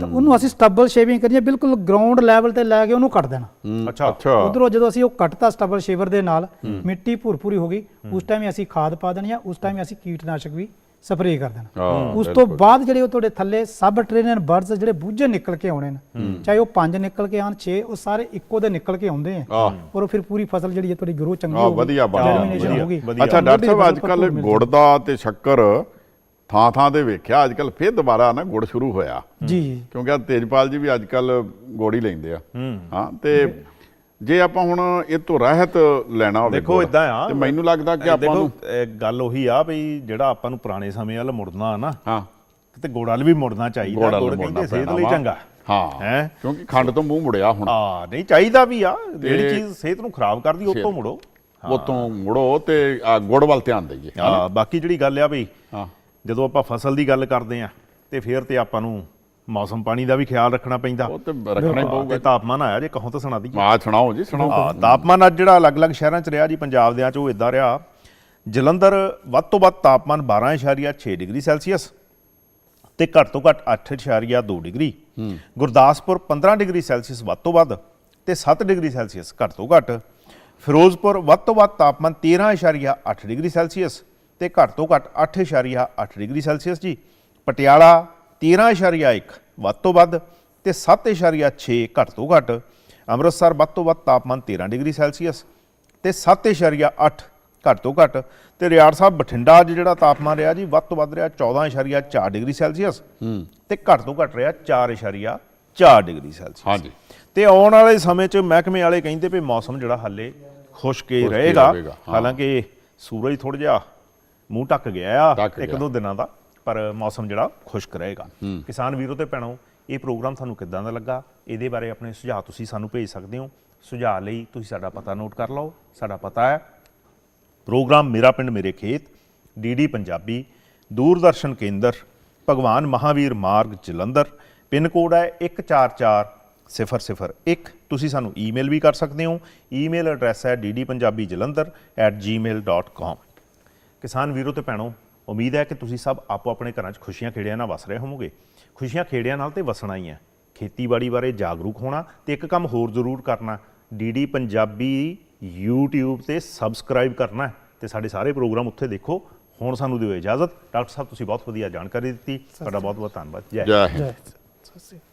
ਤਾਂ ਉਹਨੂੰ ਅਸੀਂ ਸਟੱਬਲ ਸ਼ੇਵਿੰਗ ਕਰੀਏ ਬਿਲਕੁਲ ਗਰਾਊਂਡ ਲੈਵਲ ਤੇ ਲੈ ਕੇ ਉਹਨੂੰ ਕੱਟ ਦੇਣਾ। ਅੱਛਾ। ਅੱਛਾ। ਉਧਰੋਂ ਜਦੋਂ ਅਸੀਂ ਉਹ ਕੱਟਤਾ ਸਟੱਬਲ ਸ਼ੇਵਰ ਦੇ ਨਾਲ ਮਿੱਟੀ ਭੁਰਪੂਰੀ ਹੋ ਗਈ। ਉਸ ਟਾਈਮ ਹੀ ਅਸੀਂ ਖਾਦ ਪਾ ਦੇਣੀ ਆ ਉਸ ਟਾਈਮ ਹੀ ਅਸੀਂ ਕੀਟਨਾਸ਼ਕ ਵੀ ਸਪਰੇਅ ਕਰ ਦੇਣਾ। ਉਸ ਤੋਂ ਬਾਅਦ ਜਿਹੜੇ ਉਹ ਤੁਹਾਡੇ ਥੱਲੇ ਸਬ ਟ੍ਰੇਨਰ ਬਰਡਸ ਜਿਹੜੇ ਬੂਝੇ ਨਿਕਲ ਕੇ ਆਉਣੇ ਨੇ ਚਾਹੇ ਉਹ ਪੰਜ ਨਿਕਲ ਕੇ ਆਣ 6 ਉਹ ਸਾਰੇ ਇੱਕੋ ਦੇ ਨਿਕਲ ਕੇ ਆਉਂਦੇ ਆ। ਔਰ ਉਹ ਫਿਰ ਪੂਰੀ ਫਸਲ ਜਿਹੜੀ ਹੈ ਤੁਹਾਡੀ ਗਰੋ ਚੰਗੀ ਹੋਊਗੀ ਵਧੀਆ ਬਣ। ਅੱਛਾ ਡਾਕਟਰ ਸਾਹਿਬ ਅੱਜ ਕੱਲ ਗੁੜ ਦਾ ਤੇ ਸ਼ੱਕਰ ਥਾਂ ਥਾਂ ਤੇ ਵੇਖਿਆ ਅੱਜ ਕੱਲ ਫੇਰ ਦੁਬਾਰਾ ਨਾ ਗੁੜ ਸ਼ੁਰੂ ਹੋਇਆ। ਜੀ ਕਿਉਂਕਿ ਤੇਜਪਾਲ ਜੀ ਵੀ ਅੱਜ ਕੱਲ ਗੋੜੀ ਲੈਂਦੇ ਆ। ਹਾਂ। ਤੇ ਜੇ ਆਪਾਂ ਹੁਣ ਇਹ ਤੋਂ ਰਹਿਤ ਲੈਣਾ ਹੋਵੇ ਦੇਖੋ ਇਦਾਂ ਆ। ਤੇ ਮੈਨੂੰ ਲੱਗਦਾ ਕਿ ਆਪਾਂ ਨੂੰ ਗੱਲ ਉਹੀ ਆ ਵੀ ਜਿਹੜਾ ਆਪਾਂ ਨੂੰ ਪੁਰਾਣੇ ਸਮੇਂ ਵੱਲ ਮੁੜਨਾ ਨਾ ਹਾਂ। ਤੇ ਗੁੜ ਵੱਲ ਵੀ ਮੁੜਨਾ ਚਾਹੀਦਾ। ਗੋੜਾ ਕਹਿੰਦੇ ਸਿਹਤ ਲਈ। ਚੰਗਾ। ਹਾਂ ਹੈ? ਕਿਉਂਕਿ ਖੰਡ ਤੋਂ ਮੂੰਹ ਮੁੜਿਆ ਹੁਣ। ਆ ਨਹੀਂ ਚਾਹੀਦਾ ਵੀ ਆ। ਜਿਹੜੀ ਚੀਜ਼ ਸਿਹਤ ਨੂੰ ਖਰਾਬ ਕਰਦੀ ਉਹ ਤੋਂ ਮੁੜੋ। ਉਤੋਂ ਮੁੜੋ ਤੇ ਗੁੜ ਵੱਲ ਧਿਆਨ ਦਈਏ ਆ ਬਾਕੀ ਜਿਹੜੀ ਗੱਲ ਆ ਵੀ ਹਾਂ। ਜਦੋਂ ਆਪਾਂ ਫਸਲ ਦੀ ਗੱਲ ਕਰਦੇ ਆ ਤੇ ਫਿਰ ਤੇ ਆਪਾਂ ਨੂੰ ਮੌਸਮ ਪਾਣੀ ਦਾ ਵੀ ਖਿਆਲ ਰੱਖਣਾ ਪੈਂਦਾ। ਉਹ ਤੇ ਰੱਖਣਾ ਹੀ ਪਊਗਾ। ਤੇ ਤਾਪਮਾਨ ਆਇਆ ਜੇ ਕਹੋ ਤਾਂ ਸੁਣਾ ਦਈਏ। ਆ ਸੁਣਾਓ ਜੀ ਸੁਣਾਓ। ਆ ਤਾਪਮਾਨ ਅੱਜ ਜਿਹੜਾ ਅਲੱਗ-ਅਲੱਗ ਸ਼ਹਿਰਾਂ 'ਚ ਰਿਹਾ ਜੀ ਪੰਜਾਬ ਦੇ 'ਚ ਉਹ ਇਦਾਂ ਰਿਹਾ। ਜਲੰਧਰ ਵੱਧ ਤੋਂ ਵੱਧ ਤਾਪਮਾਨ 12.6 ਡਿਗਰੀ ਸੈਲਸੀਅਸ ਤੇ ਘੱਟ ਤੋਂ ਘੱਟ 8.2 ਡਿਗਰੀ। ਗੁਰਦਾਸਪੁਰ 15 ਡਿਗਰੀ ਸੈਲਸੀਅਸ ਵੱਧ ਤੋਂ ਵੱਧ ਤੇ 7 ਡਿਗਰੀ ਸੈਲਸੀਅਸ ਘੱਟ ਤੋਂ ਘੱਟ। ਫਿਰੋਜ਼ਪੁਰ ਵੱਧ ਤੋਂ ਵੱਧ ਤਾਪਮਾਨ 13.8 ਡਿਗਰੀ ਸੈਲਸੀਅਸ ਤੇ ਘੱਟ ਤੋਂ ਘੱਟ 8.8 ਡਿਗਰੀ ਸੈਲਸੀਅਸ ਜੀ। ਪਟਿਆਲਾ 13.1 ਵੱਧ ਤੋਂ ਵੱਧ ਤੇ 7.6 ਘੱਟ ਤੋਂ ਘੱਟ। ਅੰਮ੍ਰਿਤਸਰ ਵੱਧ ਤੋਂ ਵੱਧ ਤਾਪਮਾਨ 13 ਡਿਗਰੀ ਸੈਲਸੀਅਸ ਤੇ 7.8 ਘੱਟ ਤੋਂ ਘੱਟ ਤੇ ਰਿਆੜ ਸਾਹਿਬ ਬਠਿੰਡਾ ਅੱਜ ਜਿਹੜਾ ਤਾਪਮਾਨ ਰਿਹਾ ਜੀ ਵੱਧ ਤੋਂ ਵੱਧ ਰਿਹਾ 14.4 ਡਿਗਰੀ ਸੈਲਸੀਅਸ ਤੇ ਘੱਟ ਤੋਂ ਘੱਟ ਰਿਹਾ 4 ਡਿਗਰੀ ਸੈਲਸੀਅਸ। ਹਾਂਜੀ। ਤੇ ਆਉਣ ਵਾਲੇ ਸਮੇਂ 'ਚ ਮਹਿਕਮੇ ਵਾਲੇ ਕਹਿੰਦੇ ਵੀ ਮੌਸਮ ਜਿਹੜਾ ਹਾਲੇ ਖੁਸ਼ਕ ਹੀ ਰਹੇਗਾ। ਹਾਲਾਂਕਿ ਸੂਰਜ ਥੋੜਾ ਜਿਹਾ ਮੂੰਹ ਢੱਕ ਗਿਆ ਆ ਇੱਕ। ਦੋ ਦਿਨਾਂ ਦਾ। ਪਰ ਮੌਸਮ ਜਿਹੜਾ ਖੁਸ਼ਕ ਰਹੇਗਾ। ਕਿਸਾਨ ਵੀਰੋ ਤੇ ਭੈਣੋ ਇਹ ਪ੍ਰੋਗਰਾਮ ਤੁਹਾਨੂੰ ਕਿੱਦਾਂ ਦਾ ਲੱਗਾ? ਇਹਦੇ ਬਾਰੇ ਆਪਣੇ ਸੁਝਾਅ ਤੁਸੀਂ ਸਾਨੂੰ ਭੇਜ ਸਕਦੇ ਹੋ। ਸੁਝਾਅ ਲਈ ਤੁਸੀਂ ਸਾਡਾ ਪਤਾ ਨੋਟ ਕਰ ਲਓ। ਸਾਡਾ ਪਤਾ ਹੈ ਪ੍ਰੋਗਰਾਮ ਮੇਰਾ ਪਿੰਡ ਮੇਰੇ ਖੇਤ ਡੀਡੀ ਪੰਜਾਬੀ ਦੂਰਦਰਸ਼ਨ ਕੇਂਦਰ ਭਗਵਾਨ ਮਹਾਵੀਰ ਮਾਰਗ ਜਲੰਧਰ ਪਿੰਨ ਕੋਡ ਹੈ 144001 ਤੁਸੀਂ ਸਾਨੂੰ ਈਮੇਲ ਵੀ ਕਰ ਸਕਦੇ ਹੋ। ਈਮੇਲ ਐਡਰੈਸ ਹੈ ddpunjabijalander@gmail.com ਕਿਸਾਨ ਵੀਰੋ ਤੇ ਭੈਣੋ ਉਮੀਦ ਹੈ ਕਿ ਤੁਸੀਂ ਸਭ ਆਪੋ ਆਪਣੇ ਘਰਾਂ 'ਚ ਖੁਸ਼ੀਆਂ ਖੇੜਿਆਂ ਨਾਲ ਵਸ ਰਹੇ ਹੋਵੋਗੇ। ਖੁਸ਼ੀਆਂ ਖੇੜਿਆਂ ਨਾਲ ਤੇ ਵਸਣਾ ਹੀ ਹੈ। ਖੇਤੀਬਾੜੀ ਬਾਰੇ ਜਾਗਰੂਕ ਹੋਣਾ ਤੇ ਇੱਕ ਕੰਮ ਹੋਰ ਜ਼ਰੂਰ ਕਰਨਾ। ਡੀਡੀ ਪੰਜਾਬੀ YouTube ਤੇ ਸਬਸਕ੍ਰਾਈਬ ਕਰਨਾ ਤੇ ਸਾਡੇ ਸਾਰੇ ਪ੍ਰੋਗਰਾਮ ਉੱਥੇ ਦੇਖੋ। ਹੁਣ ਸਾਨੂੰ ਦਿਓ ਇਜਾਜ਼ਤ। ਡਾਕਟਰ ਸਾਹਿਬ ਤੁਸੀਂ ਬਹੁਤ ਵਧੀਆ ਜਾਣਕਾਰੀ ਦਿੱਤੀ। ਤੁਹਾਡਾ ਬਹੁਤ ਬਹੁਤ ਧੰਨਵਾਦ। ਜੈ। ਜੈ ਹਿੰਦ। ਜੈ ਸਤਿ ਸ਼੍ਰੀ ਅਕਾਲ।